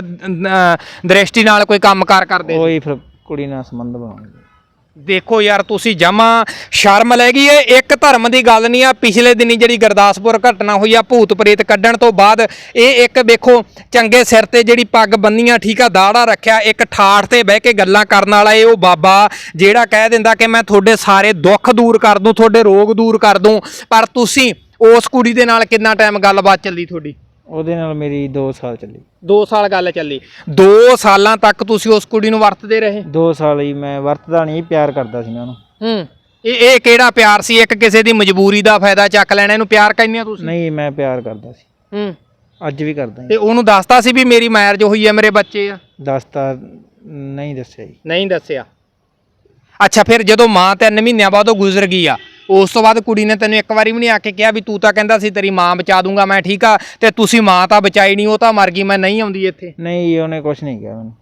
A: ਦ੍ਰਿਸ਼ਟੀ ਨਾਲ ਕੋਈ ਕੰਮਕਾਰ ਕਰਦੇ ਸੀ?
B: ਉਹੀ ਫਿਰ ਕੁੜੀ ਨਾਲ ਸੰਬੰਧ ਬਣਾਉਣਗੇ
A: ਦੇਖੋ ਯਾਰ, ਤੁਸੀਂ ਜਮਾ ਸ਼ਰਮ ਲੈ ਗਈ ਇਹ ਇੱਕ ਧਰਮ ਦੀ ਗੱਲ ਨਹੀਂ ਆ। ਪਿਛਲੇ ਦਿਨੀ ਜਿਹੜੀ ਗੁਰਦਾਸਪੁਰ ਘਟਨਾ ਹੋਈ ਆ, ਭੂਤ ਪ੍ਰੇਤ ਕੱਢਣ ਤੋਂ ਬਾਅਦ ਇਹ ਇੱਕ ਵੇਖੋ ਚੰਗੇ ਸਿਰ ਤੇ ਜਿਹੜੀ ਪੱਗ ਬੰਨੀਆਂ, ਠੀਕ ਆ, ਦਾੜਾ ਰੱਖਿਆ, ਇੱਕ ਠਾਠ ਤੇ ਬਹਿ ਕੇ ਗੱਲਾਂ ਕਰਨ ਵਾਲਾ ਇਹ ਉਹ ਬਾਬਾ, ਜਿਹੜਾ ਕਹਿ ਦਿੰਦਾ ਕਿ ਮੈਂ ਤੁਹਾਡੇ ਸਾਰੇ ਦੁੱਖ ਦੂਰ ਕਰ ਦੂੰ, ਤੁਹਾਡੇ ਰੋਗ ਦੂਰ ਕਰ ਦੂੰ, ਪਰ ਤੁਸੀਂ ਉਸ ਕੁੜੀ ਦੇ ਨਾਲ ਕਿੰਨਾ ਟਾਈਮ ਗੱਲਬਾਤ ਚੱਲੀ ਤੁਹਾਡੀ?
B: ਉਹਦੇ ਨਾਲ ਮੇਰੀ 2 ਸਾਲ ਚੱਲੀ।
A: 2 ਸਾਲ ਗੱਲ ਚੱਲੀ। 2 ਸਾਲਾਂ ਤੱਕ ਤੁਸੀਂ ਉਸ ਕੁੜੀ ਨੂੰ ਵਰਤਦੇ ਰਹੇ?
B: 2 ਸਾਲ ਹੀ ਮੈਂ ਵਰਤਦਾ ਨਹੀਂ ਪਿਆਰ ਕਰਦਾ ਸੀ ਮੈਂ ਉਹਨੂੰ।
A: ਹੂੰ। ਇਹ ਇਹ ਕਿਹੜਾ ਪਿਆਰ ਸੀ? ਇੱਕ ਕਿਸੇ ਦੀ ਮਜਬੂਰੀ ਦਾ ਫਾਇਦਾ ਚੱਕ ਲੈਣਾ ਇਹਨੂੰ ਪਿਆਰ ਕਹਿੰਦੇ ਆ ਤੁਸੀਂ?
B: ਨਹੀਂ ਮੈਂ ਪਿਆਰ ਕਰਦਾ ਸੀ।
A: ਹੂੰ।
B: ਅੱਜ ਵੀ ਕਰਦਾ
A: ਤੇ ਉਹਨੂੰ ਦੱਸਤਾ ਸੀ ਵੀ ਮੇਰੀ ਮੈਰਿਜ ਹੋਈ ਹੈ ਮੇਰੇ ਬੱਚੇ ਆ?
B: ਦੱਸਤਾ ਨਹੀਂ ਦੱਸਿਆ ਜੀ।
A: ਨਹੀਂ ਦੱਸਿਆ। ਅੱਛਾ ਫਿਰ ਜਦੋਂ ਮਾਂ ਤਿੰਨ ਮਹੀਨਿਆਂ ਬਾਅਦ ਉਹ ਗੁਜ਼ਰ ਗਈ ਆ ਉਸ ਤੋਂ ਬਾਅਦ ਕੁੜੀ ਨੇ ਤੈਨੂੰ ਇੱਕ ਵਾਰੀ ਵੀ ਨਹੀਂ ਆ ਕੇ ਕਿਹਾ ਵੀ ਤੂੰ ਤਾਂ ਕਹਿੰਦਾ ਸੀ ਤੇਰੀ ਮਾਂ ਬਚਾ ਦੂੰਗਾ ਮੈਂ ਠੀਕ ਆ ਤੇ ਤੁਸੀਂ ਮਾਂ ਤਾਂ ਬਚਾਈ ਨਹੀਂ ਉਹ ਤਾਂ ਮਰ ਗਈ ਮੈਂ ਨਹੀਂ ਆਉਂਦੀ ਇੱਥੇ।
B: ਨਹੀਂ ਉਹਨੇ ਕੁਝ ਨਹੀਂ ਕਿਹਾ ਮੈਨੂੰ।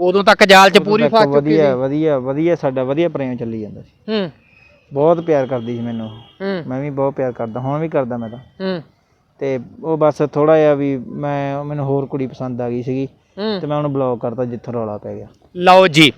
A: ਉਦੋਂ ਤੱਕ ਜਾਲ 'ਚ ਪੂਰੀ ਫਸ ਚੁੱਕੀ ਸੀ।
B: ਵਧੀਆ ਵਧੀਆ ਵਧੀਆ ਸਾਡਾ ਵਧੀਆ ਪ੍ਰੇਮ ਚੱਲੀ ਜਾਂਦਾ ਸੀ।
A: ਹੂੰ।
B: ਬਹੁਤ ਪਿਆਰ ਕਰਦੀ ਸੀ ਮੈਨੂੰ ਉਹ।
A: ਹੂੰ।
B: ਮੈਂ ਵੀ ਬਹੁਤ ਪਿਆਰ ਕਰਦਾ ਹੁਣ ਵੀ ਕਰਦਾ ਮੈਂ ਤਾਂ।
A: ਹੂੰ।
B: ਤੇ ਉਹ ਬਸ ਥੋੜਾ ਜਿਹਾ ਵੀ ਮੈਂ ਮੈਨੂੰ ਹੋਰ ਕੁੜੀ ਪਸੰਦ ਆ ਗਈ ਸੀਗੀ।
A: ਹੂੰ।
B: ਤੇ ਮੈਂ ਉਹਨੂੰ ਬਲੌਕ ਕਰਤਾ ਜਿੱਥੋਂ ਰੌਲਾ ਪੈ ਗਿਆ।
A: ਲਓ ਜੀ।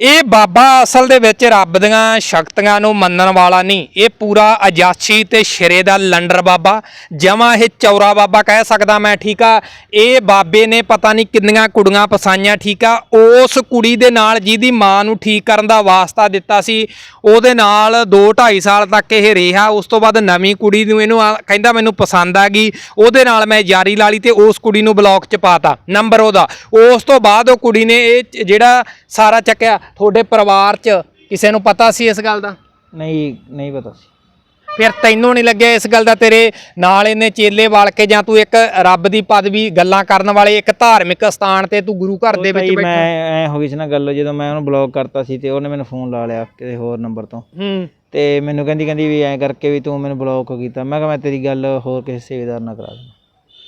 A: ਇਹ ਬਾਬਾ ਅਸਲ ਦੇ ਵਿੱਚ ਰੱਬ ਦੀਆਂ ਸ਼ਕਤੀਆਂ ਨੂੰ ਮੰਨਣ ਵਾਲਾ ਨਹੀਂ, ਇਹ ਪੂਰਾ ਅਜਾਸੀ ਤੇ ਸ਼ਰੇ ਦਾ ਲੰਡਰ ਬਾਬਾ, ਜਮਾ ਇਹ ਚੌਰਾ ਬਾਬਾ ਕਹਿ ਸਕਦਾ ਮੈਂ, ਠੀਕ ਆ? ਇਹ ਬਾਬੇ ਨੇ ਪਤਾ ਨਹੀਂ ਕਿੰਨੀਆਂ ਕੁੜੀਆਂ ਪਸਾਈਆਂ, ਠੀਕ ਆ? ਉਸ ਕੁੜੀ ਦੇ ਨਾਲ ਜਿਹਦੀ ਮਾਂ ਨੂੰ ਠੀਕ ਕਰਨ ਦਾ ਵਾਸਤਾ ਦਿੱਤਾ ਸੀ, ਉਹਦੇ ਨਾਲ 2 2.5 ਸਾਲ ਤੱਕ ਇਹ ਰਿਹਾ। ਉਸ ਤੋਂ ਬਾਅਦ ਨਵੀਂ ਕੁੜੀ ਨੂੰ ਇਹਨੂੰ ਕਹਿੰਦਾ ਮੈਨੂੰ ਪਸੰਦ ਆ ਗਈ। ਉਹਦੇ ਨਾਲ ਮੈਂ ਯਾਰੀ ਲਾ ਲਈ ਤੇ ਉਸ ਕੁੜੀ ਨੂੰ ਬਲੌਕ ਚ ਪਾਤਾ। ਨੰਬਰ ਉਹਦਾ। ਉਸ ਤੋਂ ਬਾਅਦ ਉਹ ਕੁੜੀ ਨੇ ਇਹ ਜਿਹੜਾ ਜਿਹੜਾ ਸਾਰਾ ਚੱਕਿਆ ਤੁਹਾਡੇ ਪਰਿਵਾਰ ਚ? ਕਿਸੇ ਨੂੰ ਪਤਾ ਸੀ ਇਸ ਗੱਲ ਦਾ?
B: ਨਹੀਂ ਨਹੀਂ ਪਤਾ ਸੀ।
A: ਫਿਰ ਤੈਨੂੰ ਨਹੀਂ ਲੱਗਿਆ ਇਸ ਗੱਲ ਦਾ ਤੇਰੇ ਨਾਲ ਇਹਨੇ ਚੇਲੇ ਵਾਲ ਕੇ ਜਾਂ ਤੂੰ ਇੱਕ ਰੱਬ ਦੀ ਪਦਵੀ ਗੱਲਾਂ ਕਰਨ ਵਾਲੇ ਇੱਕ ਧਾਰਮਿਕ ਸਥਾਨ ਤੇ ਤੂੰ ਗੁਰੂ ਘਰ ਦੇ ਵਿੱਚ ਬੈਠਾ?
B: ਮੈਂ ਐ ਹੋ ਗਈ ਸੀ ਨਾ ਗੱਲ ਜਦੋਂ ਮੈਂ ਉਹਨੂੰ ਬਲੌਕ ਕਰਤਾ ਸੀ ਤੇ ਉਹਨੇ ਮੈਨੂੰ ਫੋਨ ਲਾ ਲਿਆ ਕਿਸੇ ਹੋਰ ਨੰਬਰ ਤੋਂ।
A: ਹੂੰ।
B: ਤੇ ਮੈਨੂੰ ਕਹਿੰਦੀ ਕਹਿੰਦੀ ਵੀ ਐਂ ਕਰਕੇ ਵੀ ਤੂੰ ਮੈਨੂੰ ਬਲੌਕ ਕੀਤਾ। ਮੈਂ ਕਿਹਾ ਮੈਂ ਤੇਰੀ ਗੱਲ ਹੋਰ ਕਿਸੇ ਸੇਵੇਦਾਰ ਨਾਲ ਕਰਾ ਦੂੰ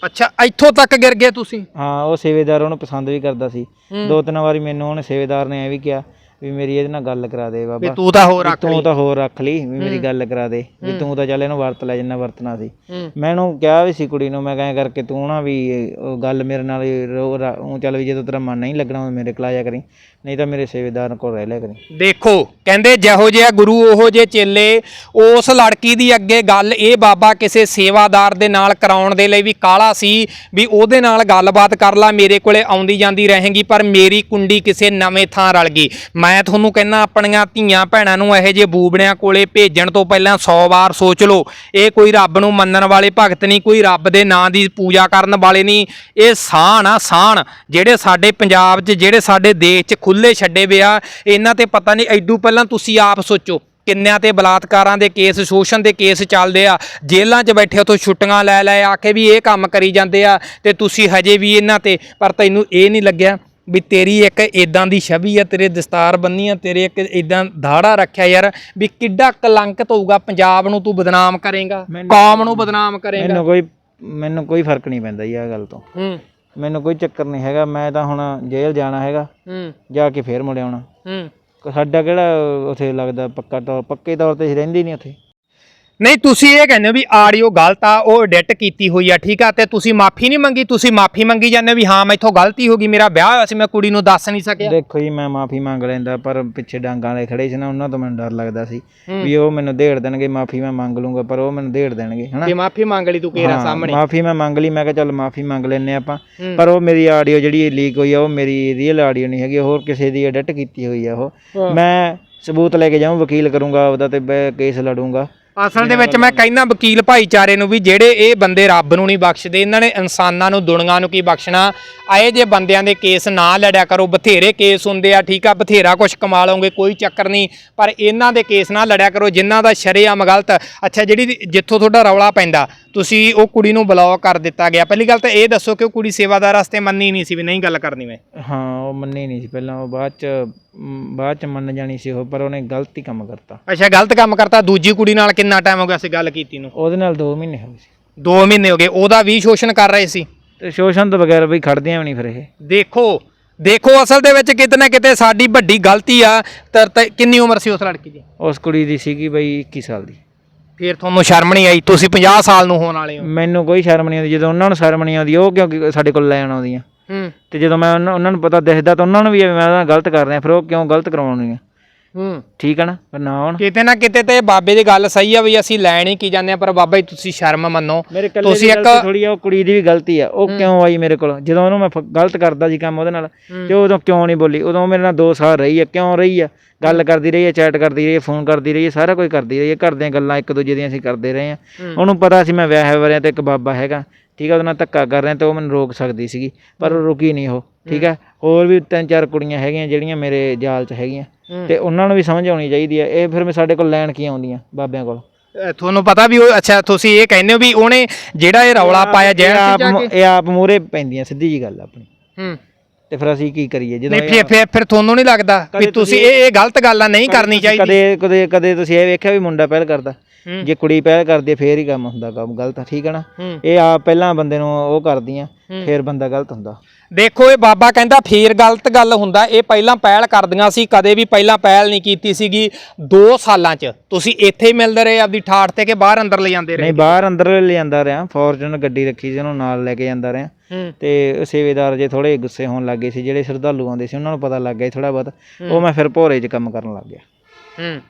A: ਅੱਛਾ ਇੱਥੋਂ ਤੱਕ ਗਿਰ ਗਏ ਤੁਸੀਂ?
B: ਹਾਂ ਉਹ ਸੇਵੇਦਾਰ ਉਹਨੂੰ ਪਸੰਦ ਵੀ ਕਰਦਾ ਸੀ। ਦੋ ਤਿੰਨ ਵਾਰੀ ਮੈਨੂੰ ਉਹਨੇ ਸੇਵੇਦਾਰ ਨੇ ਐ ਵੀ ਕਿਹਾ ਵੀ ਮੇਰੀ ਇਹਦੇ ਨਾਲ ਗੱਲ ਕਰਾ ਦੇ
A: ਵੀ
B: ਬਾਬਾ
A: ਤੂੰ ਤਾਂ ਹੋਰ ਰੱਖ
B: ਤੂੰ
A: ਲਈ।
B: ਤਾਂ ਹੋਰ ਰੱਖ ਲਈ ਵੀ ਮੇਰੀ ਗੱਲ ਕਰਾ ਦੇ। ਵੀ। ਤੂੰ ਤਾਂ ਚੱਲ ਇਹਨੂੰ ਵਰਤ ਲੈ ਜਿੰਨਾ ਵਰਤਣਾ ਸੀ। ਮੈਂ ਇਹਨੂੰ ਕਿਹਾ ਵੀ ਸੀ ਕੁੜੀ ਨੂੰ ਮੈਂ ਕਹਾਂ ਕਰਕੇ ਤੂੰ ਨਾ ਵੀ ਉਹ ਗੱਲ ਮੇਰੇ ਨਾਲ ਉਹ ਚੱਲ ਵੀ ਜਦੋਂ ਤੇਰਾ ਮਨ ਨਹੀਂ ਲੱਗਣਾ ਮੇਰੇ ਕੋਲ ਆ ਜਾ ਕਰੀ। ਨਹੀਂ ਤਾਂ ਮੇਰੇ ਸੇਵੇਦਾਰ ਕੋਲ ਰਹਿ ਲਿਆ ਕਰੀ।
A: ਦੇਖੋ, ਕਹਿੰਦੇ ਜਿਹੋ ਜਿਹਾ ਗੁਰੂ, ਉਹੋ ਜੇ ਚੇਲੇ, ਉਸ ਲੜਕੀ ਦੀ ਅੱਗੇ ਗੱਲ ਇਹ ਬਾਬਾ ਕਿਸੇ ਸੇਵਾਦਾਰ ਦੇ ਨਾਲ ਕਰਾਉਣ ਦੇ ਲਈ ਵੀ ਕਾਲਾ ਸੀ ਵੀ ਉਹਦੇ ਨਾਲ ਗੱਲਬਾਤ ਕਰ ਲਾ, ਮੇਰੇ ਕੋਲੇ ਆਉਂਦੀ ਜਾਂਦੀ ਰਹੇਗੀ, ਪਰ ਮੇਰੀ ਕੁੰਡੀ ਕਿਸੇ ਨਵੇਂ ਥਾਂ ਰਲ ਗਈ। ਮੈਂ ਤੁਹਾਨੂੰ ਕਹਿੰਦਾ, ਆਪਣੀਆਂ ਧੀਆਂ ਭੈਣਾਂ ਨੂੰ ਇਹੋ ਜਿਹੇ ਬੂਬੜਿਆਂ ਕੋਲੇ ਭੇਜਣ ਤੋਂ ਪਹਿਲਾਂ 100 ਵਾਰ ਸੋਚ ਲਓ। ਇਹ ਕੋਈ ਰੱਬ ਨੂੰ ਮੰਨਣ ਵਾਲੇ ਭਗਤ ਨਹੀਂ, ਕੋਈ ਰੱਬ ਦੇ ਨਾਂ ਦੀ ਪੂਜਾ ਕਰਨ ਵਾਲੇ ਨਹੀਂ। ਇਹ ਸਾਣ ਆ ਸਾਣ ਜਿਹੜੇ ਸਾਡੇ ਪੰਜਾਬ 'ਚ, ਜਿਹੜੇ ਸਾਡੇ ਦੇਸ਼ 'ਚ ਖੁੱਲੇ ਛੱਡੇ ਵਿਆ ਇਹਨਾਂ ਤੇ ਪਤਾ ਨਹੀਂ ਐਡੂ ਪਹਿਲਾਂ ਤੁਸੀਂ ਆਪ ਸੋਚੋ ਕਿੰਨਿਆਂ ਤੇ ਬਲਾਤਕਾਰਾਂ ਦੇ ਕੇਸ ਸ਼ੋਸ਼ਣ ਦੇ ਕੇਸ ਚੱਲਦੇ ਆ। ਜੇਲ੍ਹਾਂ 'ਚ ਬੈਠੇ ਉਥੋਂ ਛੁੱਟੀਆਂ ਲੈ ਲੈ ਆ ਕੇ ਵੀ ਇਹ ਕੰਮ ਕਰੀ ਜਾਂਦੇ ਆ ਤੇ ਤੁਸੀਂ ਹਜੇ ਵੀ ਇਹਨਾਂ ਤੇ ਪਰ ਤੈਨੂੰ ਇਹ ਨਹੀਂ ਲੱਗਿਆ ਵੀ ਤੇਰੀ ਇੱਕ ਇਦਾਂ ਦੀ ਛਵੀ ਆ ਤੇਰੇ ਦਸਤਾਰ ਬੰਨੀ ਆ ਤੇਰੇ ਇੱਕ ਇਦਾਂ ਦਾੜਾ ਰੱਖਿਆ ਯਾਰ ਵੀ ਕਿੱਡਾ ਕਲੰਕਤ ਹੋਊਗਾ ਪੰਜਾਬ ਨੂੰ ਤੂੰ ਬਦਨਾਮ ਕਰੇਗਾ ਕੌਮ ਨੂੰ ਬਦਨਾਮ ਕਰੇਗਾ।
B: ਮੈਨੂੰ ਕੋਈ ਮੈਨੂੰ ਕੋਈ ਫ਼ਰਕ ਨਹੀਂ ਪੈਂਦਾ ਆਹ ਗੱਲ ਤੋਂ।
A: ਹੂੰ।
B: ਮੈਨੂੰ ਕੋਈ ਚੱਕਰ ਨਹੀਂ ਹੈਗਾ ਮੈਂ ਤਾਂ ਹੁਣ ਜੇਲ੍ਹ ਜਾਣਾ ਹੈਗਾ
A: ਹੂੰ।
B: ਜਾ ਕੇ ਫੇਰ ਮੁੜ ਆਉਣਾ।
A: ਹੂੰ।
B: ਸਾਡਾ ਕਿਹੜਾ ਉਥੇ ਲੱਗਦਾ ਪੱਕਾ ਤੌਰ ਪੱਕੇ ਤੌਰ ਤੇ ਅਸੀਂ ਰਹਿੰਦੇ ਨਹੀਂ ਉਥੇ।
A: ਨਹੀਂ ਤੁਸੀਂ ਇਹ ਕਹਿੰਦੇ ਹੋ ਵੀ ਆਡੀਓ ਗਲਤ ਆ ਉਹ ਐਡਿਟ ਕੀਤੀ ਹੋਈ ਆ ਠੀਕ ਆ ਤੇ ਤੁਸੀਂ ਮਾਫੀ ਨਹੀਂ ਮੰਗੀ ਤੁਸੀਂ ਮਾਫੀ ਮੰਗੀ ਜਾਂਦੇ ਹੋ ਵੀ ਹਾਂ ਮੈਥੋਂ ਗਲਤੀ ਹੋ ਗਈ ਮੇਰਾ ਵਿਆਹ ਹੋਇਆ ਸੀ ਮੈਂ ਕੁੜੀ ਨੂੰ ਦੱਸ ਨਹੀਂ ਸਕਿਆ
B: ਦੇਖੋ ਜੀ ਮੈਂ ਮਾਫੀ ਮੰਗ ਲੈਂਦਾ ਪਰ ਪਿੱਛੇ ਡਾਂਗਾਂ ਵਾਲੇ ਖੜੇ ਸੀ ਨਾ ਉਹਨਾਂ ਤੋਂ ਮੈਨੂੰ ਡਰ ਲੱਗਦਾ ਸੀ। ਵੀ ਉਹ ਮੈਨੂੰ ਦੇੜ ਦੇਣਗੇ ਮਾਫੀ ਮੈਂ ਮੰਗ ਲੂੰਗਾ ਪਰ ਉਹ ਮੈਨੂੰ ਦੇੜ ਦੇਣਗੇ ਹਨਾ
A: ਤੇ ਮਾਫੀ ਮੰਗ ਲਈ ਤੂੰ ਕੇਰਾ ਸਾਹਮਣੇ
B: ਮਾਫੀ ਮੈਂ ਮੰਗ ਲਈ ਮੈਂ ਕਿਹਾ ਚੱਲ ਮਾਫੀ ਮੰਗ ਲੈਨੇ ਆਪਾਂ। ਪਰ ਉਹ ਮੇਰੀ ਆਡੀਓ ਜਿਹੜੀ ਲੀਕ ਹੋਈ ਆ ਉਹ ਮੇਰੀ ਰੀਅਲ ਆਡੀਓ ਨਹੀਂ ਹੈਗੀ ਹੋਰ ਕਿਸੇ ਦੀ ਐਡਿਟ ਕੀਤੀ ਹੋਈ ਆ ਉਹ। ਮੈਂ ਸਬੂਤ ਲੈ ਕੇ ਜਾਊਂ ਵਕੀਲ ਕਰੂੰਗਾ ਉਹਦਾ ਤੇ ਕੇਸ ਲੜੂੰਗਾ
A: ਅਸਲ ਦੇ ਵਿੱਚ ਮੈਂ ਕਹਿੰਦਾ ਵਕੀਲ ਭਾਈਚਾਰੇ ਨੂੰ ਵੀ ਜਿਹੜੇ ਇਹ ਬੰਦੇ ਰੱਬ ਨੂੰ ਨਹੀਂ ਬਖਸ਼ਦੇ ਇਹਨਾਂ ਨੇ ਇਨਸਾਨਾਂ ਨੂੰ ਦੁਨੀਆਂ ਨੂੰ ਕੀ ਬਖਸ਼ਣਾ? ਆਏ ਜੇ ਬੰਦਿਆਂ ਦੇ ਕੇਸ ਨਾ ਲੜਿਆ ਕਰੋ ਬਥੇਰੇ ਕੇਸ ਹੁੰਦੇ ਆ ਠੀਕ ਆ ਬਥੇਰਾ ਕੁਝ ਕਮਾ ਲਓਗੇ ਕੋਈ ਚੱਕਰ ਨਹੀਂ ਪਰ ਇਹਨਾਂ ਦੇ ਕੇਸ ਨਾ ਲੜਿਆ ਕਰੋ ਜਿਨ੍ਹਾਂ ਦਾ ਸ਼ਰੇਆਮ ਗਲਤ। ਅੱਛਾ ਜਿਹੜੀ ਜਿੱਥੋਂ ਤੁਹਾਡਾ ਰੌਲਾ ਪੈਂਦਾ ਤੁਸੀਂ ਉਹ ਕੁੜੀ ਨੂੰ ਬਲੌਕ ਕਰ ਦਿੱਤਾ ਗਿਆ। ਪਹਿਲੀ ਗੱਲ ਤਾਂ ਇਹ ਦੱਸੋ ਕਿ ਉਹ ਕੁੜੀ ਸੇਵਾਦਾਰ ਵਾਸਤੇ ਮੰਨੀ ਨਹੀਂ ਸੀ ਵੀ ਨਹੀਂ ਗੱਲ ਕਰਨੀ ਮੈਂ।
B: ਹਾਂ ਉਹ ਮੰਨੀ ਨਹੀਂ ਸੀ। ਪਹਿਲਾਂ ਉਹ ਬਾਅਦ ਚ ਮ, ਬਾਅਦ ਚ ਮੰਨ ਜਾਣੀ ਸੀ ਉਹ ਪਰ ਉਹਨੇ ਗਲਤੀ ਕੰਮ ਕਰਤਾ।
A: ਅੱਛਾ ਗਲਤ ਕੰਮ ਕਰਤਾ। ਦੂਜੀ ਕੁੜੀ ਨਾਲ ਕਿੰਨਾ ਟਾਈਮ ਹੋ ਗਿਆ ਸੀ ਗੱਲ ਕੀਤੀ ਨੂੰ?
B: ਉਹਦੇ ਨਾਲ 2 ਮਹੀਨੇ ਹੋ ਗਏ ਸੀ।
A: 2 ਮਹੀਨੇ ਹੋ ਗਏ। ਉਹਦਾ ਵੀ ਸ਼ੋਸ਼ਣ ਕਰ ਰਹੇ ਸੀ?
B: ਤੇ ਸ਼ੋਸ਼ਣ ਤੋਂ ਬਗੈਰ ਵੀ ਖੜਦੀਆਂ ਵੀ ਨਹੀਂ ਫਿਰ ਇਹ।
A: ਦੇਖੋ ਦੇਖੋ ਅਸਲ ਦੇ ਵਿੱਚ ਕਿਤੇ ਨਾ ਕਿਤੇ ਸਾਡੀ ਵੱਡੀ ਗਲਤੀ ਆ। ਤੇ ਕਿੰਨੀ ਉਮਰ ਸੀ ਉਸ ਲੜਕੀ ਦੀ?
B: ਉਸ ਕੁੜੀ ਦੀ ਸੀਗੀ ਬਈ 21 ਸਾਲ ਦੀ।
A: ਫਿਰ ਤੁਹਾਨੂੰ ਸ਼ਰਮ ਨਹੀਂ ਆਈ? ਤੁਸੀਂ 50 ਸਾਲ ਨੂੰ ਹੋਣ ਵਾਲੇ ਹੋ।
B: ਮੈਨੂੰ ਕੋਈ ਸ਼ਰਮ ਨਹੀਂ ਆਉਂਦੀ। ਜਦੋਂ ਉਹਨਾਂ ਨੂੰ ਸ਼ਰਮ ਨਹੀਂ ਆਉਂਦੀ ਉਹ ਕਿਉਂ ਸਾਡੇ ਕੋਲ ਲੈਣ ਆਉਂਦੀਆਂ।
A: ਹੂੰ।
B: ਤੇ ਜਦੋਂ ਮੈਂ ਉਹਨਾਂ ਉਹਨਾਂ ਨੂੰ ਪਤਾ ਦਿਖਦਾ ਤਾਂ ਉਹਨਾਂ ਨੂੰ ਵੀ ਮੈਂ ਉਹਦੇ ਨਾਲ ਗਲਤ ਕਰ ਰਿਹਾ। ਫਿਰ ਉਹ ਕਿਉਂ ਗਲਤ ਕਰਵਾਉਣਗੀਆਂ
A: ਹੂੰ।
B: ਠੀਕ ਹੈ ਨਾ? ਪਰ ਨਾ ਆਉਣ।
A: ਕਿਤੇ ਨਾ ਕਿਤੇ ਤੇ ਬਾਬੇ ਦੀ ਗੱਲ ਸਹੀ ਆ ਵੀ ਅਸੀਂ ਲੈਣ ਹੀ ਕੀ ਜਾਂਦੇ ਆ ਪਰ ਬਾਬਾ ਜੀ ਤੁਸੀਂ ਸ਼ਰਮ ਮੰਨੋ।
B: ਮੇਰੇ ਕੱਲੇ
A: ਤੁਸੀਂ ਇੱਕ-
B: ਗਲਤੀ ਥੋੜੀ ਆ ਉਹ ਕੁੜੀ ਦੀ ਵੀ ਗਲਤੀ ਆ। ਉਹ ਕਿਉਂ ਆਈ ਮੇਰੇ ਕੋਲ? ਜਦੋਂ ਉਹਨੂੰ ਮੈਂ ਫ- ਗਲਤ ਕਰਦਾ ਸੀ ਕੰਮ ਉਹਦੇ ਨਾਲ ਤੇ ਉਦੋਂ ਕਿਉਂ ਨਹੀਂ ਬੋਲੀ? ਉਦੋਂ ਮੇਰੇ ਨਾਲ 2 ਸਾਲ ਰਹੀ ਆ ਕਿਉਂ ਰਹੀ ਆ? ਗੱਲ ਕਰਦੀ ਰਹੀ ਆ ਚੈਟ ਕਰਦੀ ਰਹੀ ਆ ਫੋਨ ਕਰਦੀ ਰਹੀ ਆ ਸਾਰਾ ਕੁਝ ਕਰਦੀ ਰਹੀ ਆ। ਘਰ ਦੀਆਂ ਗੱਲਾਂ ਇੱਕ ਦੂਜੇ ਦੀਆਂ ਅਸੀਂ ਕਰਦੇ ਰਹੇ ਆ। ਉਹਨੂੰ ਪਤਾ ਸੀ ਮੈਂ ਵਿਆਹ ਵਰਿਆ ਤੇ ਇੱਕ ਬਾਬਾ ਹੈਗਾ। ਠੀਕ ਆ ਉਹਦੇ ਨਾਲ ਧੱਕਾ ਕਰ ਰਿਹਾ ਤੇ ਉਹ ਮੈਨੂੰ ਰੋਕ ਸਕਦੀ ਸੀਗੀ ਪਰ ਉਹ ਰੁਕੀ ਨਹੀਂ ਉਹ ਠੀਕ ਆ। ਹੋਰ ਵੀ ਤਿੰਨ ਚਾਰ ਕੁੜੀਆਂ ਹੈਗੀਆਂ ਜਿਹੜੀਆਂ ਮੇਰੇ ਜਾਲ 'ਚ ਹੈਗੀਆਂ ਤੇ ਉਹਨਾਂ ਨੂੰ ਵੀ ਸਮਝ ਆਉਣੀ ਚਾਹੀਦੀ ਆ ਇਹ ਫਿਰ ਮੈਂ ਸਾਡੇ ਕੋਲ ਲੈਣ ਕੀ ਆਉਂਦੀਆਂ ਬਾਬਿਆਂ ਕੋਲ?
A: ਤੁਹਾਨੂੰ ਪਤਾ ਵੀ ਉਹ ਅੱਛਾ ਤੁਸੀਂ ਇਹ ਕਹਿੰਦੇ ਹੋ ਵੀ ਉਹਨੇ ਜਿਹੜਾ ਇਹ ਰੌਲਾ ਪਾਇਆ
B: ਇਹ
A: ਜੈਲ
B: ਆਪ
A: ਚ ਜਾ
B: ਮੂ-
A: ਕੇ?
B: ਇਹ ਆਪ ਮੂਰੇ ਪੈਂਦੀਆਂ ਸਿੱਧੀ ਜੀ ਗੱਲ ਆਪਣੀ।
A: ਹੂੰ।
B: ਤੇ ਫਿਰ ਅਸੀਂ ਕੀ ਕਰੀਏ ਜਦੋਂ
A: ਨਹੀਂ ਫਿਰ ਫਿਰ ਤੁਹਾਨੂੰ ਨਹੀਂ ਲੱਗਦਾ ਵੀ ਤੁਸੀਂ ਇਹ ਇਹ ਗਲਤ ਗੱਲ ਨਹੀਂ ਕਰਨੀ ਚਾਹੀਦੀ?
B: ਕਦੇ ਕਦੇ ਕਦੇ ਤੁਸੀਂ ਇਹ ਵੇਖਿਆ ਵੀ ਮੁੰਡਾ ਪਹਿਲ ਕਰਦਾ?
A: ਹੂੰ।
B: ਜੇ ਕੁੜੀ ਪਹਿਲ ਕਰਦੀ ਹੈ ਫੇਰ ਹੀ ਕੰਮ ਹੁੰਦਾ ਕੰਮ ਗਲਤ ਆ ਠੀਕ ਹੈ ਨਾ? ਇਹ ਆਪ ਪਹਿਲਾਂ ਬੰਦੇ ਨੂੰ ਉਹ ਕਰਦੀਆਂ ਫੇਰ ਬੰਦਾ ਗਲਤ ਹੁੰਦਾ।
A: ਦੇਖੋ ਇਹ ਬਾਬਾ ਕਹਿੰਦਾ ਫੇਰ ਗਲਤ ਗੱਲ ਹੁੰਦਾ ਇਹ ਪਹਿਲਾਂ ਪਹਿਲ ਕਰਦੀਆਂ ਸੀ ਕਦੇ ਵੀ ਪਹਿਲਾਂ ਪਹਿਲ ਨਹੀਂ ਕੀਤੀ ਸੀਗੀ 2 ਸਾਲਾਂ 'ਚ। ਤੁਸੀਂ ਇੱਥੇ ਹੀ ਮਿਲਦੇ ਰਹੇ ਆਪਦੀ ਠਾਠ ਤੇ ਕਿ ਬਾਹਰ ਅੰਦਰ ਲੈ ਜਾਂਦੇ ਰਹੇ।
B: ਨਹੀਂ ਬਾਹਰ ਅੰਦਰ ਲੈ ਜਾਂਦਾ ਰਿਹਾ ਫੋਰਚੂਨਰ ਗੱਡੀ ਰੱਖੀ ਸੀ ਉਹਨੂੰ ਨਾਲ ਲੈ ਕੇ ਜਾਂਦਾ ਰਿਹਾ।
A: ਹੂੰ।
B: ਤੇ ਉਹ ਸੇਵੇਦਾਰ ਜੇ ਥੋੜੇ ਗੁੱਸੇ ਹੋਣ ਲੱਗੇ ਸੀ ਜਿਹੜੇ ਸ਼ਰਧਾਲੂ ਆਉਂਦੇ ਸੀ ਉਹਨਾਂ ਨੂੰ ਪਤਾ ਲੱਗ ਗਿਆ ਥੋੜਾ ਬਹੁਤ। ਉਹ ਮੈਂ ਫਿਰ ਭੋਰੇ 'ਚ ਕੰਮ ਕਰਨ ਲੱਗ ਗਿਆ।
A: ਹੂੰ।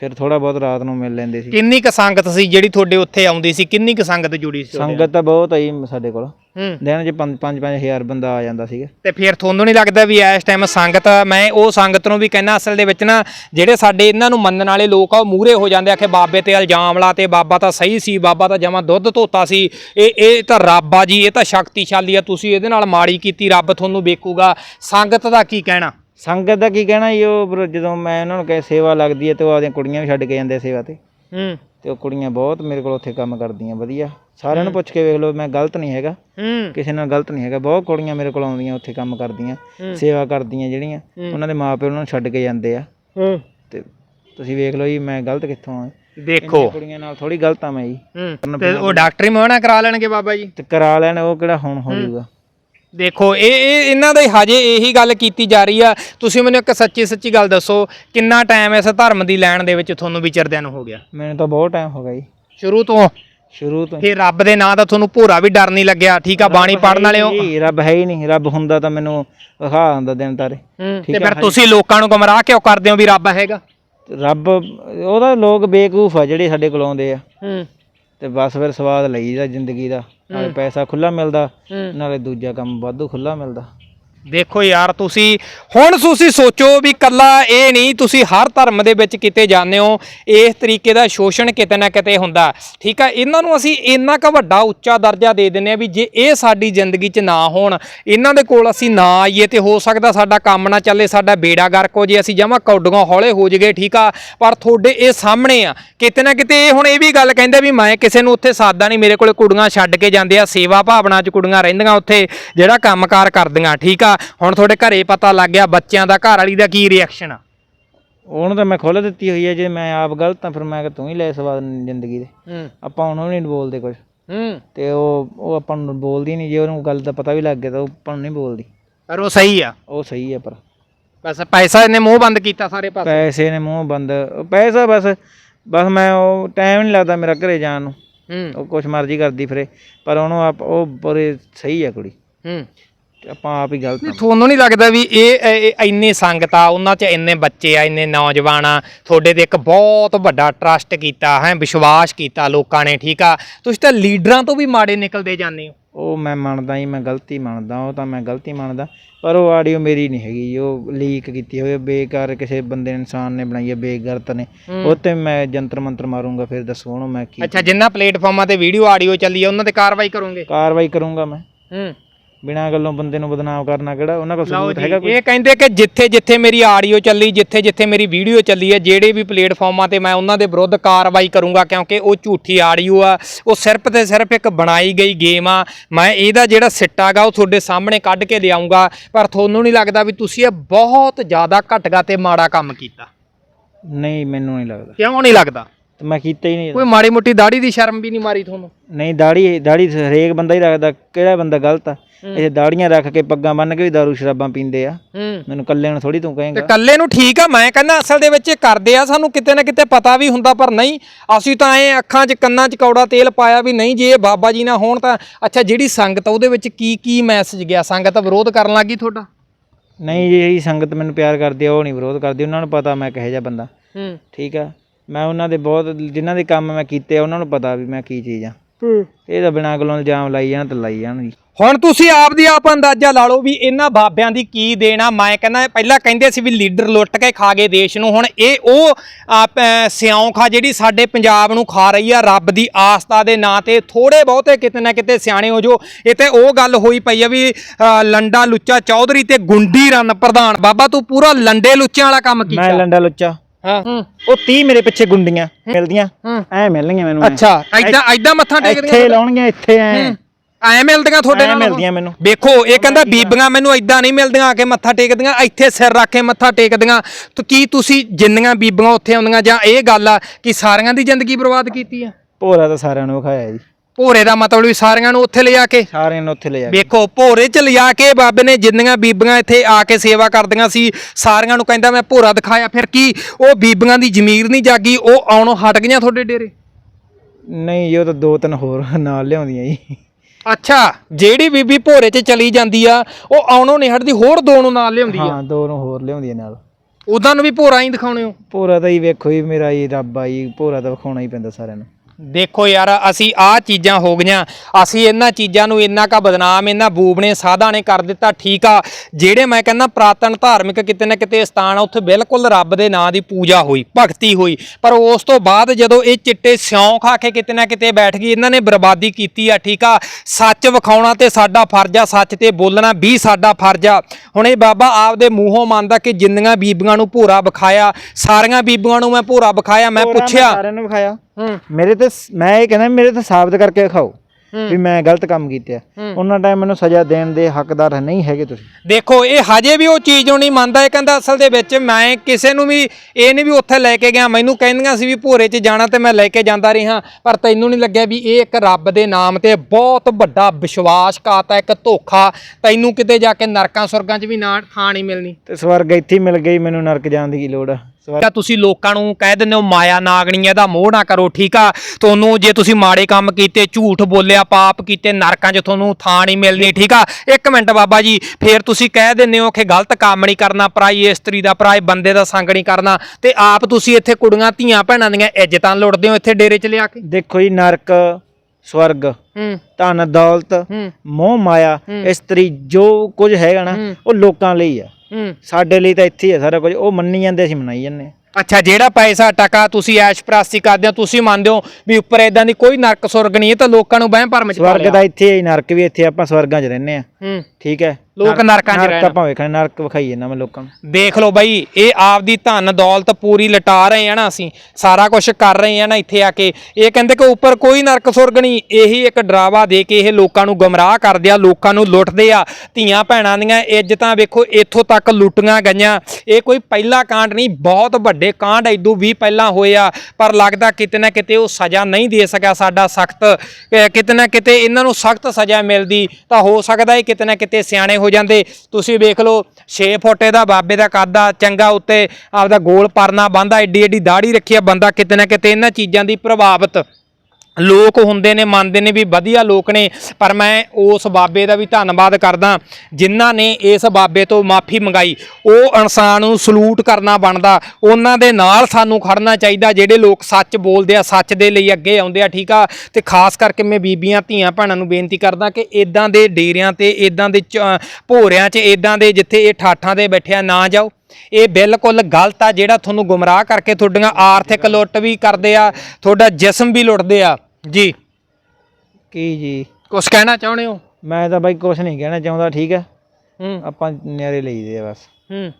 B: ਫਿਰ ਥੋੜਾ ਬਹੁਤ ਰਾਤ ਨੂੰ ਮਿਲ ਲੈਂਦੇ ਸੀ।
A: ਕਿੰਨੀ ਕ ਸੰਗਤ ਸੀ ਜਿਹੜੀ ਤੁਹਾਡੇ ਉੱਥੇ ਆਉਂਦੀ ਸੀ? ਕਿੰਨੀ ਕ ਸੰਗਤ ਜੁੜੀ ਸੀ ਤੁਹਾਡੇ
B: ਸੰਗਤ ਤਾਂ ਬਹੁਤ ਆਈ ਸਾਡੇ ਕੋਲ।
A: ਹੂੰ।
B: ਦਿਨ 'ਚ 5-5000 ਬੰਦਾ ਆ ਜਾਂਦਾ ਸੀਗਾ।
A: ਤੇ ਫਿਰ ਤੁਹਾਨੂੰ ਨਹੀਂ ਲੱਗਦਾ ਵੀ ਇਸ ਟਾਈਮ ਸੰਗਤ ਮੈਂ ਉਹ ਸੰਗਤ ਨੂੰ ਵੀ ਕਹਿੰਦਾ ਅਸਲ ਦੇ ਵਿੱਚ ਨਾ ਜਿਹੜੇ ਸਾਡੇ ਇਹਨਾਂ ਨੂੰ ਮੰਨਣ ਵਾਲੇ ਲੋਕ ਆ ਉਹ ਮੂਹਰੇ ਹੋ ਜਾਂਦੇ ਆ ਕਿ ਬਾਬੇ ਤੇ ਇਲਜ਼ਾਮ ਲਾ ਤੇ ਬਾਬਾ ਤਾਂ ਸਹੀ ਸੀ ਬਾਬਾ ਤਾਂ ਜਮਾ ਦੁੱਧ ਧੋਤਾ ਸੀ। ਇਹ ਇਹ ਤਾਂ ਰੱਬ ਆ ਜੀ ਇਹ ਤਾਂ ਸ਼ਕਤੀਸ਼ਾਲੀ ਆ ਤੁਸੀਂ ਇਹਦੇ ਨਾਲ ਮਾੜੀ ਕੀਤੀ ਰੱਬ ਤੁਹਾਨੂੰ ਵੇਖੂਗਾ। ਸੰਗਤ ਦਾ ਕੀ ਕਹਿਣਾ?
B: ਸੰਗਤ ਦਾ ਕੀ ਕਹਿਣਾ ਜੀ ਉਹ ਫਿਰ ਜਦੋਂ ਮੈਂ ਉਹਨਾਂ ਨੂੰ ਕਹੇ ਸੇਵਾ ਲੱਗਦੀ ਹੈ ਤੇ ਉਹ ਆਪਦੀਆਂ ਕੁੜੀਆਂ ਵੀ ਛੱਡ ਕੇ ਜਾਂਦੇ ਆ ਸੇਵਾ ਤੇ।
A: ਹੂੰ।
B: ਤੇ ਉਹ ਕੁੜੀਆਂ ਬਹੁਤ ਮੇਰੇ ਕੋਲ ਉੱਥੇ ਕੰਮ ਕਰਦੀਆਂ ਵਧੀਆ। ਸਾਰਿਆਂ ਨੂੰ ਪੁੱਛ ਕੇ ਵੇਖ ਲਓ ਮੈਂ ਗਲਤ ਨਹੀਂ ਹੈਗਾ।
A: ਹੂੰ।
B: ਕਿਸੇ ਨਾਲ ਗਲਤ ਨਹੀਂ ਹੈਗਾ। ਬਹੁਤ ਕੁੜੀਆਂ ਮੇਰੇ ਕੋਲ ਆਉਂਦੀਆਂ ਉੱਥੇ ਕੰਮ ਕਰਦੀਆਂ ਸੇਵਾ ਕਰਦੀਆਂ ਜਿਹੜੀਆਂ ਉਹਨਾਂ ਦੇ ਮਾਪੇ ਉਹਨਾਂ ਨੂੰ ਛੱਡ ਕੇ ਜਾਂਦੇ ਆ।
A: ਹੂੰ।
B: ਤੇ ਤੁਸੀਂ ਵੇਖ ਲਓ ਜੀ ਮੈਂ ਗਲਤ ਕਿੱਥੋਂ ਆ।
A: ਦੇਖੋ।
B: ਕੁੜੀਆਂ ਨਾਲ ਥੋੜੀ ਗਲਤ ਆ ਮੈਂ ਜੀ।
A: ਹੂੰ। ਤੇ ਉਹ ਡਾਕਟਰੀ ਮੋਹਣਾ ਕਰਾ ਲੈਣਗੇ ਬਾਬਾ ਜੀ।
B: ਤੇ ਕਰਾ ਲੈਣ ਉਹ ਕਿਹੜਾ ਹੁਣ ਹੋ। ਜਾਊਗਾ।
A: ਦੇਖੋ ਇਹ ਇਹ ਇਹਨਾਂ ਦੇ ਹਜੇ ਇਹੀ ਗੱਲ ਕੀਤੀ ਜਾ ਰਹੀ ਆ। ਤੁਸੀਂ ਮੈਨੂੰ ਇੱਕ ਸੱਚੀ ਸੱਚੀ ਗੱਲ ਦੱਸੋ ਕਿੰਨਾ ਟਾਈਮ ਇਸ ਧਰਮ ਦੀ ਲੈਣ ਦੇ ਵਿੱਚ ਤੁਹਾਨੂੰ ਵਿਚਰਦਿਆਂ ਨੂੰ ਹੋ ਗਿਆ?
B: ਮੈਨੂੰ ਤਾਂ ਬਹੁਤ ਟਾਈਮ ਹੋ ਗਿਆ ਜੀ।
A: ਸ਼ੁਰੂ ਤੋਂ?
B: ਸ਼ੁਰੂ ਤੋਂ।
A: ਫਿਰ ਰੱਬ ਦੇ ਨਾਂ ਦਾ ਤੁਹਾਨੂੰ ਭੋਰਾ ਵੀ ਡਰ ਨਹੀਂ ਲੱਗਿਆ? ਠੀਕ ਆ ਬਾਣੀ ਪੜਨ ਵਾਲੇ ਹੋ
B: ਜੀ, ਰੱਬ ਹੈ ਹੀ ਨਹੀਂ। ਰੱਬ ਹੁੰਦਾ ਤਾਂ ਮੈਨੂੰ ਵਿਖਾ ਹੁੰਦਾ ਦਿਨ ਤਾਰੇ।
A: ਤੇ ਫਿਰ ਤੁਸੀਂ ਲੋਕਾਂ ਨੂੰ ਗਮਰਾਹ ਕਿਉਂ ਕਰਦੇ ਹੋ ਵੀ ਰੱਬ ਹੈਗਾ?
B: ਰੱਬ ਉਹਦਾ ਲੋਕ ਬੇਕੂਫ ਆ ਜਿਹੜੇ ਸਾਡੇ ਕੋਲ ਆਉਂਦੇ ਆ।
A: ਹੂੰ।
B: ਤੇ ਬਸ ਫਿਰ ਸਵਾਦ ਲਈਦਾ ਜ਼ਿੰਦਗੀ ਦਾ। ਨਾਲੇ ਪੈਸਾ ਖੁੱਲਾ ਮਿਲਦਾ। ਨਾਲੇ ਦੂਜਾ ਕੰਮ ਵਾਧੂ ਖੁੱਲਾ ਮਿਲਦਾ
A: ਦੇਖੋ ਯਾਰ, ਤੁਸੀਂ ਹੁਣ ਤੁਸੀਂ ਸੋਚੋ ਵੀ ਕੱਲਾ ਇਹ ਨਹੀਂ, ਤੁਸੀਂ ਹਰ ਧਰਮ ਦੇ ਵਿੱਚ ਕਿਤੇ ਜਾਂਦੇ ਹੋ, ਇਸ ਤਰੀਕੇ ਦਾ ਸ਼ੋਸ਼ਣ ਕਿਤੇ ਨਾ ਕਿਤੇ ਹੁੰਦਾ। ਠੀਕ ਆ, ਇਹਨਾਂ ਨੂੰ ਅਸੀਂ ਇੰਨਾ ਕੁ ਵੱਡਾ ਉੱਚਾ ਦਰਜਾ ਦੇ ਦਿੰਦੇ ਆ ਵੀ ਜੇ ਇਹ ਸਾਡੀ ਜ਼ਿੰਦਗੀ 'ਚ ਨਾ ਹੋਣ, ਇਹਨਾਂ ਦੇ ਕੋਲ ਅਸੀਂ ਨਾ ਆਈਏ ਤੇ ਹੋ ਸਕਦਾ ਸਾਡਾ ਕੰਮ ਨਾ ਚੱਲੇ, ਸਾਡਾ ਬੇੜਾ ਗਰਕ ਹੋ ਜੇ, ਅਸੀਂ ਜਮਾ ਕੌਡੀਆਂ ਹੌਲੇ ਹੋ ਜਗੇ ਠੀਕ ਆ। ਪਰ ਤੁਹਾਡੇ ਇਹ ਸਾਹਮਣੇ ਆ, ਕਿਤੇ ਨਾ ਕਿਤੇ ਇਹ ਹੁਣ ਇਹ ਵੀ ਗੱਲ ਕਹਿੰਦੇ ਵੀ ਮੈਂ ਕਿਸੇ ਨੂੰ ਉੱਥੇ ਸਾਦਾ ਨਹੀਂ, ਮੇਰੇ ਕੋਲ ਕੁੜੀਆਂ ਛੱਡ ਕੇ ਜਾਂਦੇ ਆ, ਸੇਵਾ ਭਾਵਨਾ 'ਚ ਕੁੜੀਆਂ ਰਹਿੰਦੀਆਂ ਉੱਥੇ, ਜਿਹੜਾ ਕੰਮਕਾਰ ਕਰਦੀਆਂ, ਠੀਕ ਆ। ਹੁਣ ਤੁਹਾਡੇ ਘਰੇ ਪਤਾ ਲੱਗ ਗਿਆ ਬੱਚਿਆਂ ਦਾ ਘਰ ਵਾਲੀ ਦਾ ਕੀ ਰਿਐਕਸ਼ਨ ਆ?
B: ਉਹਨੂੰ ਤਾਂ ਮੈਂ ਖੋਲ ਦਿੱਤੀ ਹੋਈ ਹੈ ਜੇ ਮੈਂ ਆਪ ਗਲਤ ਆ ਫਿਰ ਮੈਂ ਕਿ ਤੂੰ ਹੀ ਲੈ ਸਵਾਦ ਜ਼ਿੰਦਗੀ ਦੇ।
A: ਹੂੰ।
B: ਆਪਾਂ ਉਹਨੂੰ ਨਹੀਂ ਬੋਲਦੇ ਕੁਝ
A: ਹੂੰ।
B: ਤੇ ਉਹ ਉਹ ਆਪਾਂ ਨੂੰ ਬੋਲਦੀ ਨਹੀਂ ਜੇ ਉਹਨੂੰ ਗੱਲ ਦਾ ਪਤਾ ਵੀ ਲੱਗ ਗਿਆ ਤਾਂ ਉਹ ਆਪਾਂ ਨੂੰ ਨਹੀਂ ਬੋਲਦੀ।
A: ਪਰ ਉਹ ਸਹੀ ਆ।
B: ਉਹ ਸਹੀ ਹੈ ਪਰ।
A: ਬਸ ਪੈਸਾ ਇਹਨੇ ਮੂੰਹ ਬੰਦ ਕੀਤਾ ਸਾਰੇ ਪਾਸੇ।
B: ਪੈਸੇ ਨੇ ਮੂੰਹ ਬੰਦ ਪੈਸਾ ਬਸ ਬਸ ਮੈਂ ਉਹ ਟਾਈਮ ਨਹੀਂ ਲੱਗਦਾ ਮੇਰਾ ਘਰੇ ਜਾਣ ਨੂੰ।
A: ਹੂੰ।
B: ਉਹ ਕੁਛ ਮਰਜ਼ੀ ਕਰਦੀ ਫਿਰੇ ਪਰ ਉਹਨੂੰ ਆਪ ਉਹ ਬੜੇ ਸਹੀ ਹੈ ਕੁੜੀ।
A: ਹੂੰ।
B: ਤੇ ਆਪਾਂ ਆਪ ਹੀ ਗਲਤ
A: ਨਹੀਂ ਤੁਹਾਨੂੰ ਨਹੀਂ ਲੱਗਦਾ ਵੀ ਇਹ ਇਹ- ਇੰਨੀ ਸੰਗਤ ਆ ਉਹਨਾਂ 'ਚ ਇੰਨੇ ਬੱਚੇ ਆ ਇੰਨੇ ਨੌਜਵਾਨ ਆ ਤੁਹਾਡੇ ਤੇ ਇੱਕ ਬਹੁਤ ਵੱਡਾ ਟਰਸਟ ਕੀਤਾ ਹੈ ਵਿਸ਼ਵਾਸ ਕੀਤਾ ਲੋਕਾਂ ਨੇ ਠੀਕ ਆ? ਤੁਸੀਂ ਤਾਂ ਲੀਡਰਾਂ ਤੋਂ ਵੀ ਮਾੜੇ ਨਿਕਲਦੇ ਜਾਂਦੇ ਹੋ।
B: ਉਹ ਮੈਂ ਮੰਨਦਾ ਹੀ ਮੈਂ ਗਲਤੀ ਮੰਨਦਾ ਉਹ ਤਾਂ ਮੈਂ ਗਲਤੀ ਮੰਨਦਾ ਪਰ ਉਹ ਆਡੀਓ ਮੇਰੀ ਨਹੀਂ ਹੈਗੀ ਜੀ, ਉਹ ਲੀਕ ਕੀਤੀ ਹੋਈ ਹੈ, ਬੇਕਾਰ ਕਿਸੇ ਬੰਦੇ ਨੇ ਇਨਸਾਨ ਨੇ ਬਣਾਈ ਹੈ ਬੇਗਰਤ ਨੇ। ਉਹ ਤੇ ਮੈਂ ਜੰਤਰ ਮੰਤਰ ਮਾਰੂੰਗਾ ਫਿਰ ਦੱਸੋ ਉਹਨੂੰ ਮੈਂ ਕੀ
A: ਅੱਛਾ ਜਿੰਨਾ ਪਲੇਟਫਾਰਮਾਂ ਤੇ ਵੀਡੀਓ ਆਡੀਓ ਚੱਲੀ ਆ ਉਹਨਾਂ ਤੇ ਕਾਰਵਾਈ ਕਰੋਗੇ?
B: ਕਾਰਵਾਈ ਕਰੂੰਗਾ ਮੈਂ।
A: ਹੂੰ।
B: ਬਿਨਾਂ ਗੱਲੋਂ ਬੰਦੇ ਨੂੰ ਬਦਨਾਮ ਕਰਨਾ ਕਿਹੜਾ? ਉਹਨਾਂ ਕੋਲ
A: ਲਓ
B: ਸਬੂਤ
A: ਜੀ
B: ਹੈਗਾ ਕੋਈ?
A: ਇਹ ਕਹਿੰਦੇ ਕਿ ਜਿੱਥੇ ਜਿੱਥੇ ਮੇਰੀ ਆਡੀਓ ਚੱਲੀ ਜਿੱਥੇ ਜਿੱਥੇ ਮੇਰੀ ਵੀਡੀਓ ਚੱਲੀ ਹੈ ਜਿਹੜੇ ਵੀ ਪਲੇਟਫਾਰਮਾਂ ਤੇ ਮੈਂ ਉਹਨਾਂ ਦੇ ਵਿਰੁੱਧ ਕਾਰਵਾਈ ਕਰੂੰਗਾ ਕਿਉਂਕਿ ਉਹ ਝੂਠੀ ਆਡੀਓ ਆ ਉਹ ਸਿਰਫ ਤੇ ਸਿਰਫ ਇੱਕ ਬਣਾਈ ਗਈ ਗੇਮ ਆ। ਮੈਂ ਇਹਦਾ ਜਿਹੜਾ ਸਿੱਟਾ ਗਾ ਉਹ ਤੁਹਾਡੇ ਸਾਹਮਣੇ ਕੱਢ ਕੇ ਲਿਆਉਂਗਾ ਪਰ ਤੁਹਾਨੂੰ ਨਹੀਂ ਲੱਗਦਾ ਵੀ ਤੁਸੀਂ ਇਹ ਬਹੁਤ ਜ਼ਿਆਦਾ ਘਟਗਾ ਤੇ ਮਾੜਾ ਕੰਮ ਕੀਤਾ?
B: ਨਹੀਂ ਮੈਨੂੰ ਨਹੀਂ ਲੱਗਦਾ।
A: ਕਿਉਂ ਨਹੀਂ ਲੱਗਦਾ?
B: ਤੇ ਮੈਂ ਕੀਤਾ ਹੀ ਨਹੀਂ।
A: ਕੋਈ ਮਾੜੀ ਮੋਟੀ ਦਾੜੀ ਦੀ ਸ਼ਰਮ ਵੀ ਨਹੀਂ ਮਾਰੀ ਤੁਹਾਨੂੰ?
B: ਨਹੀਂ ਦਾੜੀ ਦਾੜੀ ਹਰੇਕ ਬੰਦਾ ਹੀ ਰੱਖਦਾ ਕਿਹੜਾ ਬੰਦਾ ਗਲਤ ਆ? ਇਹ ਦਾੜੀਆਂ ਰੱਖ ਕੇ ਪੱਗਾਂ ਬੰਨ ਕੇ ਵੀ ਦਾਰੂ ਸ਼ਰਾਬਾਂ ਪੀਂਦੇ ਆ।
A: ਹੂੰ।
B: ਮੈਨੂੰ ਕੱਲੇ ਨੂੰ ਥੋੜੀ ਤੂੰ
A: ਤੇ
B: ਕਹੇਂਗਾ
A: ਕੱਲੇ ਨੂੰ ਠੀਕ ਆ ਮੈਂ ਕਹਿੰਦਾ ਅਸਲ ਦੇ ਵਿੱਚ ਇਹ ਕਰਦੇ ਆ ਸਾਨੂੰ ਕਿਤੇ ਨਾ ਕਿਤੇ ਪਤਾ ਵੀ ਹੁੰਦਾ ਪਰ ਨਹੀਂ। ਅਸੀਂ ਤਾਂ ਐ ਅੱਖਾਂ 'ਚ ਕੰਨਾਂ 'ਚ ਕੌੜਾ ਤੇਲ ਪਾਇਆ ਵੀ ਨਹੀਂ ਜੇ ਇਹ ਬਾਬਾ ਜੀ ਨਾ ਹੋਣ ਤਾਂ ਅੱਛਾ ਜਿਹੜੀ ਸੰਗਤ ਆ, ਉਹਦੇ ਵਿੱਚ ਕੀ ਕੀ ਮੈਸੇਜ ਗਿਆ? ਸੰਗਤ ਵਿਰੋਧ ਕਰਨ ਲੱਗੀ ਤੁਹਾਡਾ?
B: ਨਹੀਂ ਜਿਹੜੀ ਸੰਗਤ ਮੈਨੂੰ ਪਿਆਰ ਕਰਦੀ ਆ ਉਹ ਨਹੀਂ ਵਿਰੋਧ ਕਰਦੀ। ਉਹਨਾਂ ਨੂੰ ਪਤਾ ਮੈਂ ਕਿਹੋ ਜਿਹਾ ਬੰਦਾ।
A: ਹੂੰ।
B: ਠੀਕ ਆ? ਮੈਂ ਉਹਨਾਂ ਦੇ ਬਹੁਤ ਜਿਨ੍ਹਾਂ ਦੇ ਕੰਮ ਮੈਂ ਕੀਤੇ ਆ ਉਹਨਾਂ ਨੂੰ ਪਤਾ ਵੀ ਮੈਂ ਕੀ ਚੀਜ਼ ਆ। ਇਹ ਤਾਂ ਬਿਨਾਂ ਗੱਲੋਂ ਇਲਜ਼ਾਮ ਲਾਈ ਜਾਣ ਤੇ ਲਾਈ ਜਾਣ ਜੀ।
A: ਹੁਣ ਤੁਸੀਂ ਆਪ ਦੀ ਆਪ ਅੰਦਾਜ਼ਾ ਲਾ ਲਓ ਵੀ ਇਹਨਾਂ ਬਾਬਿਆਂ ਦੀ ਕੀ ਦੇਣਾ ਮੈਂ ਕਹਿੰਦਾ ਪਹਿਲਾਂ ਕਹਿੰਦੇ ਸੀ ਵੀ ਲੀਡਰ ਲੁੱਟ ਕੇ ਖਾ ਗਏ ਦੇਸ਼ ਨੂੰ। ਹੁਣ ਇਹ ਉਹ ਸਿਉਂਖ ਆ ਜਿਹੜੀ ਸਾਡੇ ਪੰਜਾਬ ਨੂੰ ਖਾ ਰਹੀ ਆ। ਰੱਬ ਦੀ ਆਸਥਾ ਦੇ ਨਾਂ ਤੇ ਥੋੜੇ ਬਹੁਤੇ ਕਿਤੇ ਨਾ ਕਿਤੇ ਸਿਆਣੇ ਹੋ ਜੋ ਇਹ ਤੇ ਉਹ ਗੱਲ ਹੋਈ ਪਈ ਆ ਵੀ ਲੰਡਾ ਲੁੱਚਾ ਚੌਧਰੀ ਤੇ ਗੁੰਡੀ ਰਨ ਪ੍ਰਧਾਨ। ਬਾਬਾ ਤੂੰ ਪੂਰਾ ਲੰਡੇ ਲੁੱਚਿਆਂ ਵਾਲਾ ਕੰਮ
B: ਮੈਂ
A: ਕੀਤਾ
B: ਲੰਡਾ ਲੁੱਚਾ।
A: ਹਾਂ।
B: ਉਹ 30 ਮੇਰੇ ਪਿੱਛੇ ਗੁੰਡੀਆਂ ਮਿਲਦੀਆਂ। ਐ ਮਿਲਣਗੀਆਂ ਮੈਨੂੰ।
A: ਅੱਛਾ ਐਦਾਂ ਐਦਾਂ ਮੱਥਾ ਟੇਕਦੀਆਂ
B: ਇੱਥੇ ਲਾਉਣਗੀਆਂ ਇੱਥੇ ਐ।
A: ਐ ਮਿਲਦੀਆਂ ਤੁਹਾਡੇ
B: ਐ
A: ਨਾਲ?
B: ਮਿਲਦੀਆਂ ਮੈਨੂੰ।
A: ਵੇਖੋ ਇਹ ਕਹਿੰਦਾ ਬੀਬੀਆਂ ਮੈਨੂੰ ਇਦਾਂ ਨਹੀਂ ਮਿਲਦੀਆਂ ਆ ਕੇ ਮੱਥਾ ਟੇਕਦੀਆਂ ਇੱਥੇ ਸਿਰ ਰੱਖ ਕੇ ਮੱਥਾ ਟੇਕਦੀਆਂ। ਤੇ ਕੀ ਤੁਸੀਂ ਜਿੰਨੀਆਂ ਬੀਬੀਆਂ ਉੱਥੇ ਆਉਂਦੀਆਂ ਜਾਂ ਇਹ ਗੱਲ ਆ ਕਿ ਸਾਰਿਆਂ ਦੀ ਜ਼ਿੰਦਗੀ ਬਰਬਾਦ ਕੀਤੀ ਆ?
B: ਭੋਰਾ ਤਾਂ ਸਾਰਿਆਂ ਨੂੰ ਵਿਖਾਇਆ ਜੀ।
A: ਭੋਰੇ ਦਾ ਮਤਲਬ ਵੀ ਸਾਰਿਆਂ ਨੂੰ ਉੱਥੇ ਲਿਜਾ ਕੇ।
B: ਸਾਰਿਆਂ ਨੂੰ ਉੱਥੇ ਲੈ ਜਾ ਕੇ।
A: ਵੇਖੋ ਭੋਰੇ ਚ ਲਿਜਾ ਕੇ ਬਾਬੇ ਨੇ ਜਿੰਨੀਆਂ ਬੀਬੀਆਂ ਇੱਥੇ ਆ ਕੇ ਸੇਵਾ ਕਰਦੀਆਂ ਸੀ ਸਾਰਿਆਂ ਨੂੰ ਕਹਿੰਦਾ ਮੈਂ ਭੋਰਾ ਦਿਖਾਇਆ। ਫਿਰ ਕੀ ਉਹ ਬੀਬੀਆਂ ਦੀ ਜ਼ਮੀਰ ਨਹੀਂ ਜਾਗੀ ਉਹ ਆਉਣੋਂ ਹਟ ਗਈਆਂ ਤੁਹਾਡੇ ਡੇਰੇ?
B: ਨਹੀਂ ਜੀ, ਉਹ ਤਾਂ ਦੋ ਤਿੰਨ ਹੋਰ ਨਾਲ ਲਿਆਉਂਦੀਆਂ ਜੀ।
A: ਅੱਛਾ ਜਿਹੜੀ ਬੀਬੀ ਭੋਰੇ 'ਚ ਚਲੀ ਜਾਂਦੀ ਆ ਉਹ ਆਉਣੋਂ ਨਹੀਂ ਹਟਦੀ ਹੋਰ ਦੋ ਨੂੰ ਨਾਲ ਲਿਆਉਂਦੀ ਆ?
B: ਹਾਂ ਦੋ ਨੂੰ ਹੋਰ ਲਿਆਉਂਦੀਆਂ ਨਾਲ।
A: ਉਦਾਂ ਨੂੰ ਵੀ ਭੋਰਾ ਹੀ ਦਿਖਾਉਣੇ ਹੋ।
B: ਭੋਰਾ ਤਾਂ ਹੀ ਵੇਖੋ ਜੀ ਮੇਰਾ ਜੀ ਰੱਬ ਆ ਜੀ ਭੋਰਾ ਤਾਂ ਵਿਖਾਉਣਾ ਹੀ ਪੈਂਦਾ ਸਾਰਿਆਂ ਨੂੰ।
A: ਦੇਖੋ ਯਾਰ ਅਸੀਂ ਆਹ ਚੀਜ਼ਾਂ ਹੋ ਗਈਆਂ। ਅਸੀਂ ਇਹਨਾਂ ਚੀਜ਼ਾਂ ਨੂੰ ਇੰਨਾ ਕਾ ਬਦਨਾਮ ਇਹਨਾਂ ਬੂਬਣੇ ਸਾਧਾਂ ਨੇ ਕਰ ਦਿੱਤਾ ਠੀਕ ਆ। ਜਿਹੜੇ ਮੈਂ ਕਹਿੰਦਾ ਪ੍ਰਾਤਨ ਧਾਰਮਿਕ ਕਿਤੇ ਨਾ ਕਿਤੇ ਸਥਾਨ ਆ ਉੱਥੇ ਬਿਲਕੁਲ ਰੱਬ ਦੇ ਨਾਂ ਦੀ ਪੂਜਾ ਹੋਈ ਭਗਤੀ ਹੋਈ। ਪਰ ਉਸ ਤੋਂ ਬਾਅਦ ਜਦੋਂ ਇਹ ਚਿੱਟੇ ਸਿਉਂ ਖਾ ਕੇ ਕਿਤੇ ਨਾ ਕਿਤੇ ਬੈਠ ਗਈ ਇਹਨਾਂ ਨੇ ਬਰਬਾਦੀ ਕੀਤੀ ਆ ਠੀਕ ਆ। ਸੱਚ ਵਿਖਾਉਣਾ ਤੇ ਸਾਡਾ ਫਰਜ਼ ਆ ਸੱਚ ਤੇ ਬੋਲਣਾ ਵੀ ਸਾਡਾ ਫਰਜ਼ ਆ। ਹੁਣ ਇਹ ਬਾਬਾ ਆਪਦੇ ਮੂੰਹੋਂ ਮੰਨਦਾ ਕਿ ਜਿੰਨੀਆਂ ਬੀਬੀਆਂ ਨੂੰ ਭੋਰਾ ਵਿਖਾਇਆ ਸਾਰੀਆਂ ਬੀਬੀਆਂ ਨੂੰ ਮੈਂ ਭੋਰਾ ਵਿਖਾਇਆ ਮੈਂ ਪੁੱਛਿਆ।
B: ਸਾਰਿਆਂ ਨੂੰ ਵਿਖਾਇਆ। ਮੇਰੇ ਤੇ ਸ- ਮੈਂ ਇਹ ਕਹਿੰਦਾ ਮੇਰੇ ਤੇ ਸਾਬਤ ਕਰਕੇ ਵਿਖਾਓ ਵੀ ਮੈਂ ਗਲਤ ਕੰਮ ਕੀਤੇ ਉਹਨਾਂ ਟਾਈਮ ਮੈਨੂੰ ਸਜ਼ਾ ਦੇਣ ਦੇ ਹੱਕਦਾਰ ਨਹੀਂ ਹੈਗੇ ਤੁਸੀਂ।
A: ਦੇਖੋ ਇਹ ਹਜੇ ਵੀ ਉਹ ਚੀਜ਼ ਨੂੰ ਨਹੀਂ ਮੰਨਦਾ। ਇਹ ਕਹਿੰਦਾ ਅਸਲ ਦੇ ਵਿੱਚ ਮੈਂ ਕਿਸੇ ਨੂੰ ਵੀ ਇਹ ਨਹੀਂ ਵੀ ਉੱਥੇ ਲੈ ਕੇ ਗਿਆ। ਮੈਨੂੰ ਕਹਿੰਦੀਆਂ ਸੀ ਵੀ ਭੋਰੇ 'ਚ ਜਾਣਾ ਤੇ ਮੈਂ ਲੈ ਕੇ ਜਾਂਦਾ ਰਿਹਾ। ਪਰ ਤੈਨੂੰ ਨਹੀਂ ਲੱਗਿਆ ਵੀ ਇਹ ਇੱਕ ਰੱਬ ਦੇ ਨਾਮ ਤੇ ਬਹੁਤ ਵੱਡਾ ਵਿਸ਼ਵਾਸਘਾਤ ਹੈ ਇੱਕ ਧੋਖਾ। ਤੈਨੂੰ ਕਿਤੇ ਜਾ ਕੇ ਨਰਕਾਂ ਸੁਰਗਾਂ 'ਚ ਵੀ ਨਾ ਥਾਂ ਨਹੀਂ ਮਿਲਣੀ।
B: ਤੇ ਸਵਰਗ ਇੱਥੇ ਹੀ ਮਿਲ ਗਈ ਮੈਨੂੰ ਨਰਕ ਜਾਣ ਦੀ ਕੀ ਲੋੜ ਆ?
A: ਤਾਂ ਤੁਸੀਂ ਲੋਕਾਂ ਨੂੰ ਕਹਿ ਦਿੰਦੇ ਹੋ ਮਾਇਆ ਨਾਗਣੀਆਂ ਦਾ ਮੋਹ ਨਾ ਕਰੋ ਠੀਕ ਆ? ਤੁਹਾਨੂੰ ਜੇ ਤੁਸੀਂ ਮਾੜੇ ਕੰਮ ਕੀਤੇ ਝੂਠ ਬੋਲਿਆ ਪਾਪ ਕੀਤੇ ਨਰਕਾਂ 'ਚ ਤੁਹਾਨੂੰ ਥਾਂ ਨਹੀਂ ਮਿਲਣੀ ਠੀਕ ਆ? ਇੱਕ ਮਿੰਟ ਬਾਬਾ ਜੀ ਫੇਰ ਤੁਸੀਂ ਕਹਿ ਦਿੰਦੇ ਹੋ ਕਿ ਗਲਤ ਕੰਮ ਨਹੀਂ ਕਰਨਾ ਪਰਾਈ ਇਸਤਰੀ ਦਾ ਪਰਾਈ ਬੰਦੇ ਦਾ ਸੰਗ ਨਹੀਂ ਕਰਨਾ। ਤੇ ਆਪ ਤੁਸੀਂ ਇੱਥੇ ਕੁੜੀਆਂ ਧੀਆਂ ਭੈਣਾਂ ਦੀਆਂ ਇੱਜ਼ਤਾਂ ਲੁੱਟਦੇ ਹੋ ਇੱਥੇ ਡੇਰੇ 'ਚ ਲਿਆ ਕੇ?
B: ਦੇਖੋ ਜੀ ਨਰਕ ਸਵਰਗ ਧਨ ਦੌਲਤ ਮੋਹ ਮਾਇਆ ਇਸਤਰੀ ਜੋ ਕੁਝ ਹੈਗਾ ਨਾ ਉਹ ਲੋਕਾਂ ਲਈ ਆ।
A: ਹੂੰ।
B: ਸਾਡੇ ਲਈ ਤਾਂ ਇੱਥੇ ਹੀ ਆ ਸਾਰਾ ਕੁਝ। ਉਹ ਮੰਨੀ ਜਾਂਦੇ ਅਸੀਂ ਮਨਾਈ ਜਾਂਦੇ ਹਾਂ।
A: ਅੱਛਾ ਜਿਹੜਾ ਪੈਸਾ ਟਕਾ ਤੁਸੀਂ ਐਸ਼ ਪ੍ਰਾਸਤੀ ਕਰਦੇ ਹੋ ਤੁਸੀਂ ਮੰਨਦੇ ਹੋ ਵੀ ਉੱਪਰ ਇਦਾਂ ਦੀ ਕੋਈ ਨਰਕ ਸੁਰਗ ਨਹੀਂ ਇਹ ਤਾਂ ਲੋਕਾਂ ਨੂੰ ਵਹਿਮ ਭਰਮ ਚ ਪਾ
B: ਸਵਰਗ
A: ਲਿਆ।
B: ਤਾਂ ਇੱਥੇ ਹੀ ਨਰਕ ਵੀ ਇੱਥੇ ਆਪਾਂ ਸਵਰਗਾਂ 'ਚ ਰਹਿੰਦੇ ਆ
A: ਹੂੰ।
B: ਠੀਕ ਹੈ।
A: ਲੋਕ ਨਰਕਾਂ 'ਚ
B: ਨਰਕ
A: ਰਹਿਣ।
B: ਆਪਾਂ ਵੇਖਣੇ ਨਰਕ ਵਿਖਾਈਏ ਨਾ ਮੈਂ ਲੋਕਾਂ ਨੂੰ।
A: ਦੇਖ ਲਓ ਬਾਈ ਇਹ ਆਪਦੀ ਧਨ ਦੌਲਤ ਪੂਰੀ ਲਟਾ ਰਹੇ ਆ ਨਾ ਅਸੀਂ ਸਾਰਾ ਕੁਝ ਕਰ ਰਹੇ ਆ ਨਾ ਇੱਥੇ ਆ ਕੇ। ਇਹ ਕਹਿੰਦੇ ਕਿ ਉੱਪਰ ਕੋਈ ਨਰਕ ਸੁਰਗ ਨਹੀਂ ਇਹੀ ਇੱਕ ਡਰਾਵਾ ਦੇ ਕੇ ਇਹ ਲੋਕਾਂ ਨੂੰ ਗਮਰਾਹ ਕਰਦੇ ਆ ਲੋਕਾਂ ਨੂੰ ਲੁੱਟਦੇ ਆ। ਧੀਆਂ ਭੈਣਾਂ ਦੀਆਂ ਇੱਜ਼ਤਾਂ ਵੇਖੋ ਇੱਥੋਂ ਤੱਕ ਲੁੱਟੀਆਂ ਗਈਆਂ। ਇਹ ਕੋਈ ਪਹਿਲਾ ਕਾਂਡ ਨਹੀਂ ਬਹੁਤ ਵੱਡੇ ਕਾਂਡ ਇਦੋਂ ਵੀ ਪਹਿਲਾਂ ਹੋਏ ਆ। ਪਰ ਲੱਗਦਾ ਕਿਤੇ ਨਾ ਕਿਤੇ ਉਹ ਸਜ਼ਾ ਨਹੀਂ ਦੇ ਸਕਿਆ ਸਾਡਾ ਸਖਤ। ਕਿਤੇ ਨਾ ਕਿਤੇ ਇਹਨਾਂ ਨੂੰ ਸਖਤ ਸਜ਼ਾ ਮਿਲਦੀ ਤਾਂ ਹੋ ਸਕਦਾ ਇਹ ਕਿਤੇ ਨਾ ਕਿਤੇ ਸਿਆਣੇ ਹੋ ਜਾਂਦੇ। ਤੁਸੀਂ ਵੇਖ ਲਓ 6 ਫੁੱਟ ਦਾ ਬਾਬੇ ਦਾ ਕਾਦਾ ਚੰਗਾ ਉੱਤੇ ਆਪਦਾ ਗੋਲ ਪਰਨਾ ਬੰਦਾ ਏਡੀ ਏਡੀ ਦਾੜੀ ਰੱਖੀ ਆ ਬੰਦਾ ਕਿਤੇ ਨਾ ਕਿਤੇ ਇਹਨਾਂ ਚੀਜ਼ਾਂ ਦੀ ਪ੍ਰਭਾਵਿਤ। ਲੋਕ ਹੁੰਦੇ ਨੇ, ਮੰਨਦੇ ਨੇ ਵੀ ਵਧੀਆ ਲੋਕ ਨੇ, ਪਰ ਮੈਂ ਉਸ ਬਾਬੇ ਦਾ ਵੀ ਧੰਨਵਾਦ ਕਰਦਾ, ਜਿਨ੍ਹਾਂ ਨੇ ਇਸ ਬਾਬੇ ਤੋਂ ਮਾਫੀ ਮੰਗਾਈ। ਉਹ ਇਨਸਾਨ ਨੂੰ ਸਲੂਟ ਕਰਨਾ ਬਣਦਾ, ਉਹਨਾਂ ਦੇ ਨਾਲ ਸਾਨੂੰ ਖੜਨਾ ਚਾਹੀਦਾ, ਜਿਹੜੇ ਲੋਕ ਸੱਚ ਬੋਲਦੇ ਆ, ਸੱਚ ਦੇ ਲਈ ਅੱਗੇ ਆਉਂਦੇ ਆ, ਠੀਕ ਆ? ਤੇ ਖਾਸ ਕਰਕੇ ਮੈਂ ਬੀਬੀਆਂ, ਧੀਆਂ, ਭੈਣਾਂ ਨੂੰ ਬੇਨਤੀ ਕਰਦਾ ਕਿ ਇਦਾਂ ਦੇ ਡੇਰਿਆਂ ਤੇ ਇਦਾਂ ਦੇ ਚ- ਭੋਰਿਆਂ 'ਚ ਇਦਾਂ ਦੇ ਜਿੱਥੇ ਇਹ ਠਾਠਾਂ ਦੇ ਬੈਠਿਆ ਨਾ ਜਾਓ। ਇਹ ਬਿਲਕੁਲ ਗਲਤ ਆ, ਜਿਹੜਾ ਤੁਹਾਨੂੰ ਗੁੰਮਰਾਹ ਕਰਕੇ ਤੁਹਾਡੀਆਂ ਆਰਥਿਕ ਲੁੱਟ ਵੀ ਕਰਦੇ ਆ, ਤੁਹਾਡਾ ਜਿਸਮ ਵੀ ਲੁੱਟਦੇ ਆ। ਜੀ।
B: ਕੀ ਜੀ?
A: ਕੁਝ ਕਹਿਣਾ ਚਾਹੁੰਦੇ ਹੋ?
B: ਮੈਂ ਤਾਂ ਬਾਈ ਕੁਝ ਨਹੀਂ ਕਹਿਣਾ ਚਾਹੁੰਦਾ ਠੀਕ ਹੈ?
A: ਹੂੰ।
B: ਆਪਾਂ ਨਿਆਰੇ ਲਈਦੇ ਆ ਬਸ।
A: ਹੂੰ।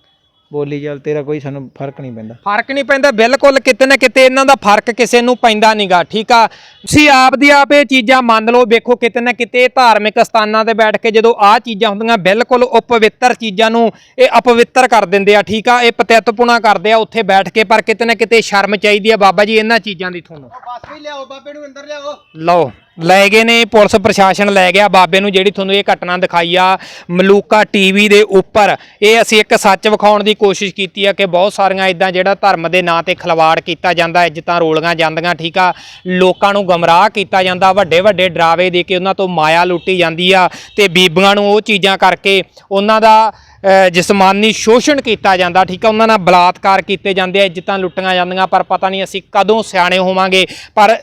B: ਬੋਲੀ ਚੱਲ ਤੇਰਾ ਕੋਈ ਸਾਨੂੰ ਫ਼ਰਕ ਨਹੀਂ ਪੈਂਦਾ।
A: ਫ਼ਰਕ ਨਹੀਂ ਪੈਂਦਾ ਬਿਲਕੁਲ ਕਿਤੇ ਨਾ ਕਿਤੇ ਇਹਨਾਂ ਦਾ ਫ਼ਰਕ ਕਿਸੇ ਨੂੰ ਪੈਂਦਾ ਨਹੀਂਗਾ ਠੀਕ ਆ? ਤੁਸੀਂ ਆਪ ਦੀ ਆਪ ਇਹ ਚੀਜ਼ਾਂ ਮੰਨ ਲਓ ਵੇਖੋ ਕਿਤੇ ਨਾ ਕਿਤੇ ਧਾਰਮਿਕ ਸਥਾਨਾਂ ਤੇ ਬੈਠ ਕੇ ਜਦੋਂ ਆਹ ਚੀਜ਼ਾਂ ਹੁੰਦੀਆਂ ਬਿਲਕੁਲ ਅਪਵਿੱਤਰ ਚੀਜ਼ਾਂ ਨੂੰ ਇਹ ਅਪਵਿੱਤਰ ਕਰ ਦਿੰਦੇ ਆ ਠੀਕ ਆ? ਇਹ ਪਤਿੱਤਪੁਣਾ ਕਰਦੇ ਆ ਉੱਥੇ ਬੈਠ ਕੇ ਪਰ ਕਿਤੇ ਨਾ ਕਿਤੇ ਸ਼ਰਮ ਚਾਹੀਦੀ ਆ ਬਾਬਾ ਜੀ ਇਹਨਾਂ ਚੀਜ਼ਾਂ ਦੀ ਤੁਹਾਨੂੰ।
C: ਬਸ ਵੀ ਲਿਆਓ ਬਾਬੇ ਨੂੰ ਅੰਦਰ ਲਿਆਓ।
A: ਲਓ। ਲੈ ਗਏ ਨੇ, ਪੁਲਿਸ ਪ੍ਰਸ਼ਾਸਨ ਲੈ ਗਿਆ। ਬਾਬੇ ਨੂੰ ਜਿਹੜੀ ਤੁਹਾਨੂੰ ਇਹ ਘਟਨਾ ਦਿਖਾਈ ਆ, ਮਲੂਕਾ ਟੀਵੀ ਦੇ ਉੱਪਰ, ਇਹ ਅਸੀਂ ਇੱਕ ਸੱਚ ਵਿਖਾਉਣ ਦੀ ਕੋਸ਼ਿਸ਼ ਕੀਤੀ ਆ ਕਿ ਬਹੁਤ ਸਾਰੀਆਂ ਇਦਾਂ ਜਿਹੜਾ ਧਰਮ ਦੇ ਨਾਂ ਤੇ ਖਿਲਵਾੜ ਕੀਤਾ ਜਾਂਦਾ, ਇੱਜ਼ਤਾਂ ਰੋਲੀਆਂ ਜਾਂਦੀਆਂ, ਠੀਕ ਆ। ਲੋਕਾਂ ਨੂੰ ਗਮਰਾਹ ਕੀਤਾ ਜਾਂਦਾ ਵੱਡੇ ਵੱਡੇ ਡਰਾਵੇ ਦੇ ਕੇ ਉਹਨਾਂ ਤੋਂ ਮਾਇਆ ਲੁੱਟੀ ਜਾਂਦੀ ਆ ਤੇ ਬੀਬੀਆਂ ਨੂੰ ਉਹ ਚੀਜ਼ਾਂ ਕਰਕੇ ਉਹਨਾਂ ਦਾ ਜਿਸਮਾਨੀ ਸ਼ੋਸ਼ਣ ਕੀਤਾ ਜਾਂਦਾ, ਠੀਕ ਆ। ਉਹਨਾਂ ਨਾਲ ਬਲਾਤਕਾਰ ਕੀਤੇ ਜਾਂਦੇ ਆ, ਇੱਜ਼ਤਾਂ ਲੁੱਟੀਆਂ ਜਾਂਦੀਆਂ, ਪਰ ਪਤਾ ਨਹੀਂ ਅਸੀਂ ਕਦੋਂ ਸਿਆਣੇ ਹੋਵਾਂਗੇ, ਪਰ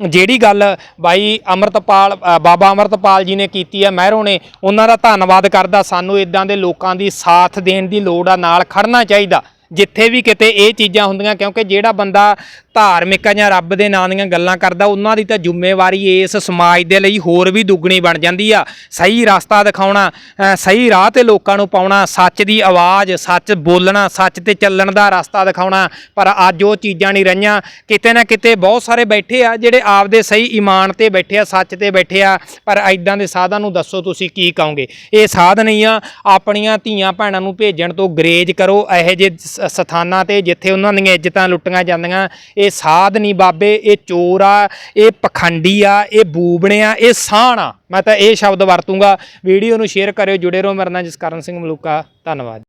A: ਜਿਹੜੀ ਗੱਲ ਬਾਈ ਅਮਰਤਪਾਲ ਬਾਬਾ ਅਮਰਤਪਾਲ ਜੀ ਨੇ ਕੀਤੀ ਹੈ, ਮਹਿਰੋਂ ਨੇ, ਉਹਨਾਂ ਦਾ ਧੰਨਵਾਦ ਕਰਦਾ, ਸਾਨੂੰ ਇਦਾਂ ਦੇ ਲੋਕਾਂ ਦੀ ਸਾਥ ਦੇਣ ਦੀ ਲੋੜ ਆ, ਨਾਲ ਖੜਨਾ ਚਾਹੀਦਾ। ਜਿੱਥੇ ਵੀ ਕਿਤੇ ਇਹ ਚੀਜ਼ਾਂ ਹੁੰਦੀਆਂ, ਕਿਉਂਕਿ ਜਿਹੜਾ ਬੰਦਾ ਧਾਰਮਿਕ ਜਾਂ ਰੱਬ ਦੇ ਨਾਂ ਦੀਆਂ ਗੱਲਾਂ ਕਰਦਾ, ਉਹਨਾਂ ਦੀ ਤਾਂ ਜ਼ਿੰਮੇਵਾਰੀ ਇਸ ਸਮਾਜ ਦੇ ਲਈ ਹੋਰ ਵੀ ਦੁੱਗਣੀ ਬਣ ਜਾਂਦੀ ਆ। ਸਹੀ ਰਸਤਾ ਦਿਖਾਉਣਾ ਸਹੀ ਰਾਹ ਤੇ ਲੋਕਾਂ ਨੂੰ ਪਾਉਣਾ, ਸੱਚ ਦੀ ਆਵਾਜ਼, ਸੱਚ ਬੋਲਣਾ, ਸੱਚ ਤੇ ਚੱਲਣ ਦਾ ਰਸਤਾ ਦਿਖਾਉਣਾ, ਪਰ ਅੱਜ ਉਹ ਚੀਜ਼ਾਂ ਨਹੀਂ ਰਹੀਆਂ। ਕਿਤੇ ਨਾ ਕਿਤੇ ਬਹੁਤ ਸਾਰੇ ਬੈਠੇ ਆ, ਜਿਹੜੇ ਆਪਦੇ ਸਹੀ ਈਮਾਨ ਤੇ ਬੈਠੇ ਆ, ਸੱਚ ਤੇ ਬੈਠੇ ਆ, ਪਰ ਐਦਾਂ ਦੇ ਸਾਧਾਂ ਨੂੰ ਦੱਸੋ ਤੁਸੀਂ ਕੀ ਕਹੋਗੇ? ਇਹ ਸਾਧ ਨਹੀਂ ਆ, ਆਪਣੀਆਂ ਧੀਆਂ ਭੈਣਾਂ ਨੂੰ ਭੇਜਣ ਤੋਂ ਗਰੇਜ ਕਰੋ, ਇਹੋ ਜਿਹੇ ਸ- ਸਥਾਨਾਂ ਤੇ ਜਿੱਥੇ ਉਹਨਾਂ ਦੀਆਂ ਇੱਜ਼ਤਾਂ ਲੁੱਟੀਆਂ ਜਾਂਦੀਆਂ, ਇਹ ਸਾਧ ਨਹੀਂ ਬਾਬੇ, ਇਹ ਚੋਰ ਆ, ਇਹ ਪਖੰਡੀ ਆ, ਇਹ ਬੂਬਣੇ ਆ, ਇਹ ਸਾਣ ਆ। ਮੈਂ ਤਾਂ ਇਹ ਸ਼ਬਦ ਵਰਤੂੰਗਾ। ਵੀਡੀਓ ਨੂੰ ਸ਼ੇਅਰ ਕਰਿਓ, ਜੁੜੇ ਰਹੋ। ਮੇਰੇ ਨਾਲ ਜਸਕਰਨ ਸਿੰਘ ਮਲੂਕਾ। ਧੰਨਵਾਦ।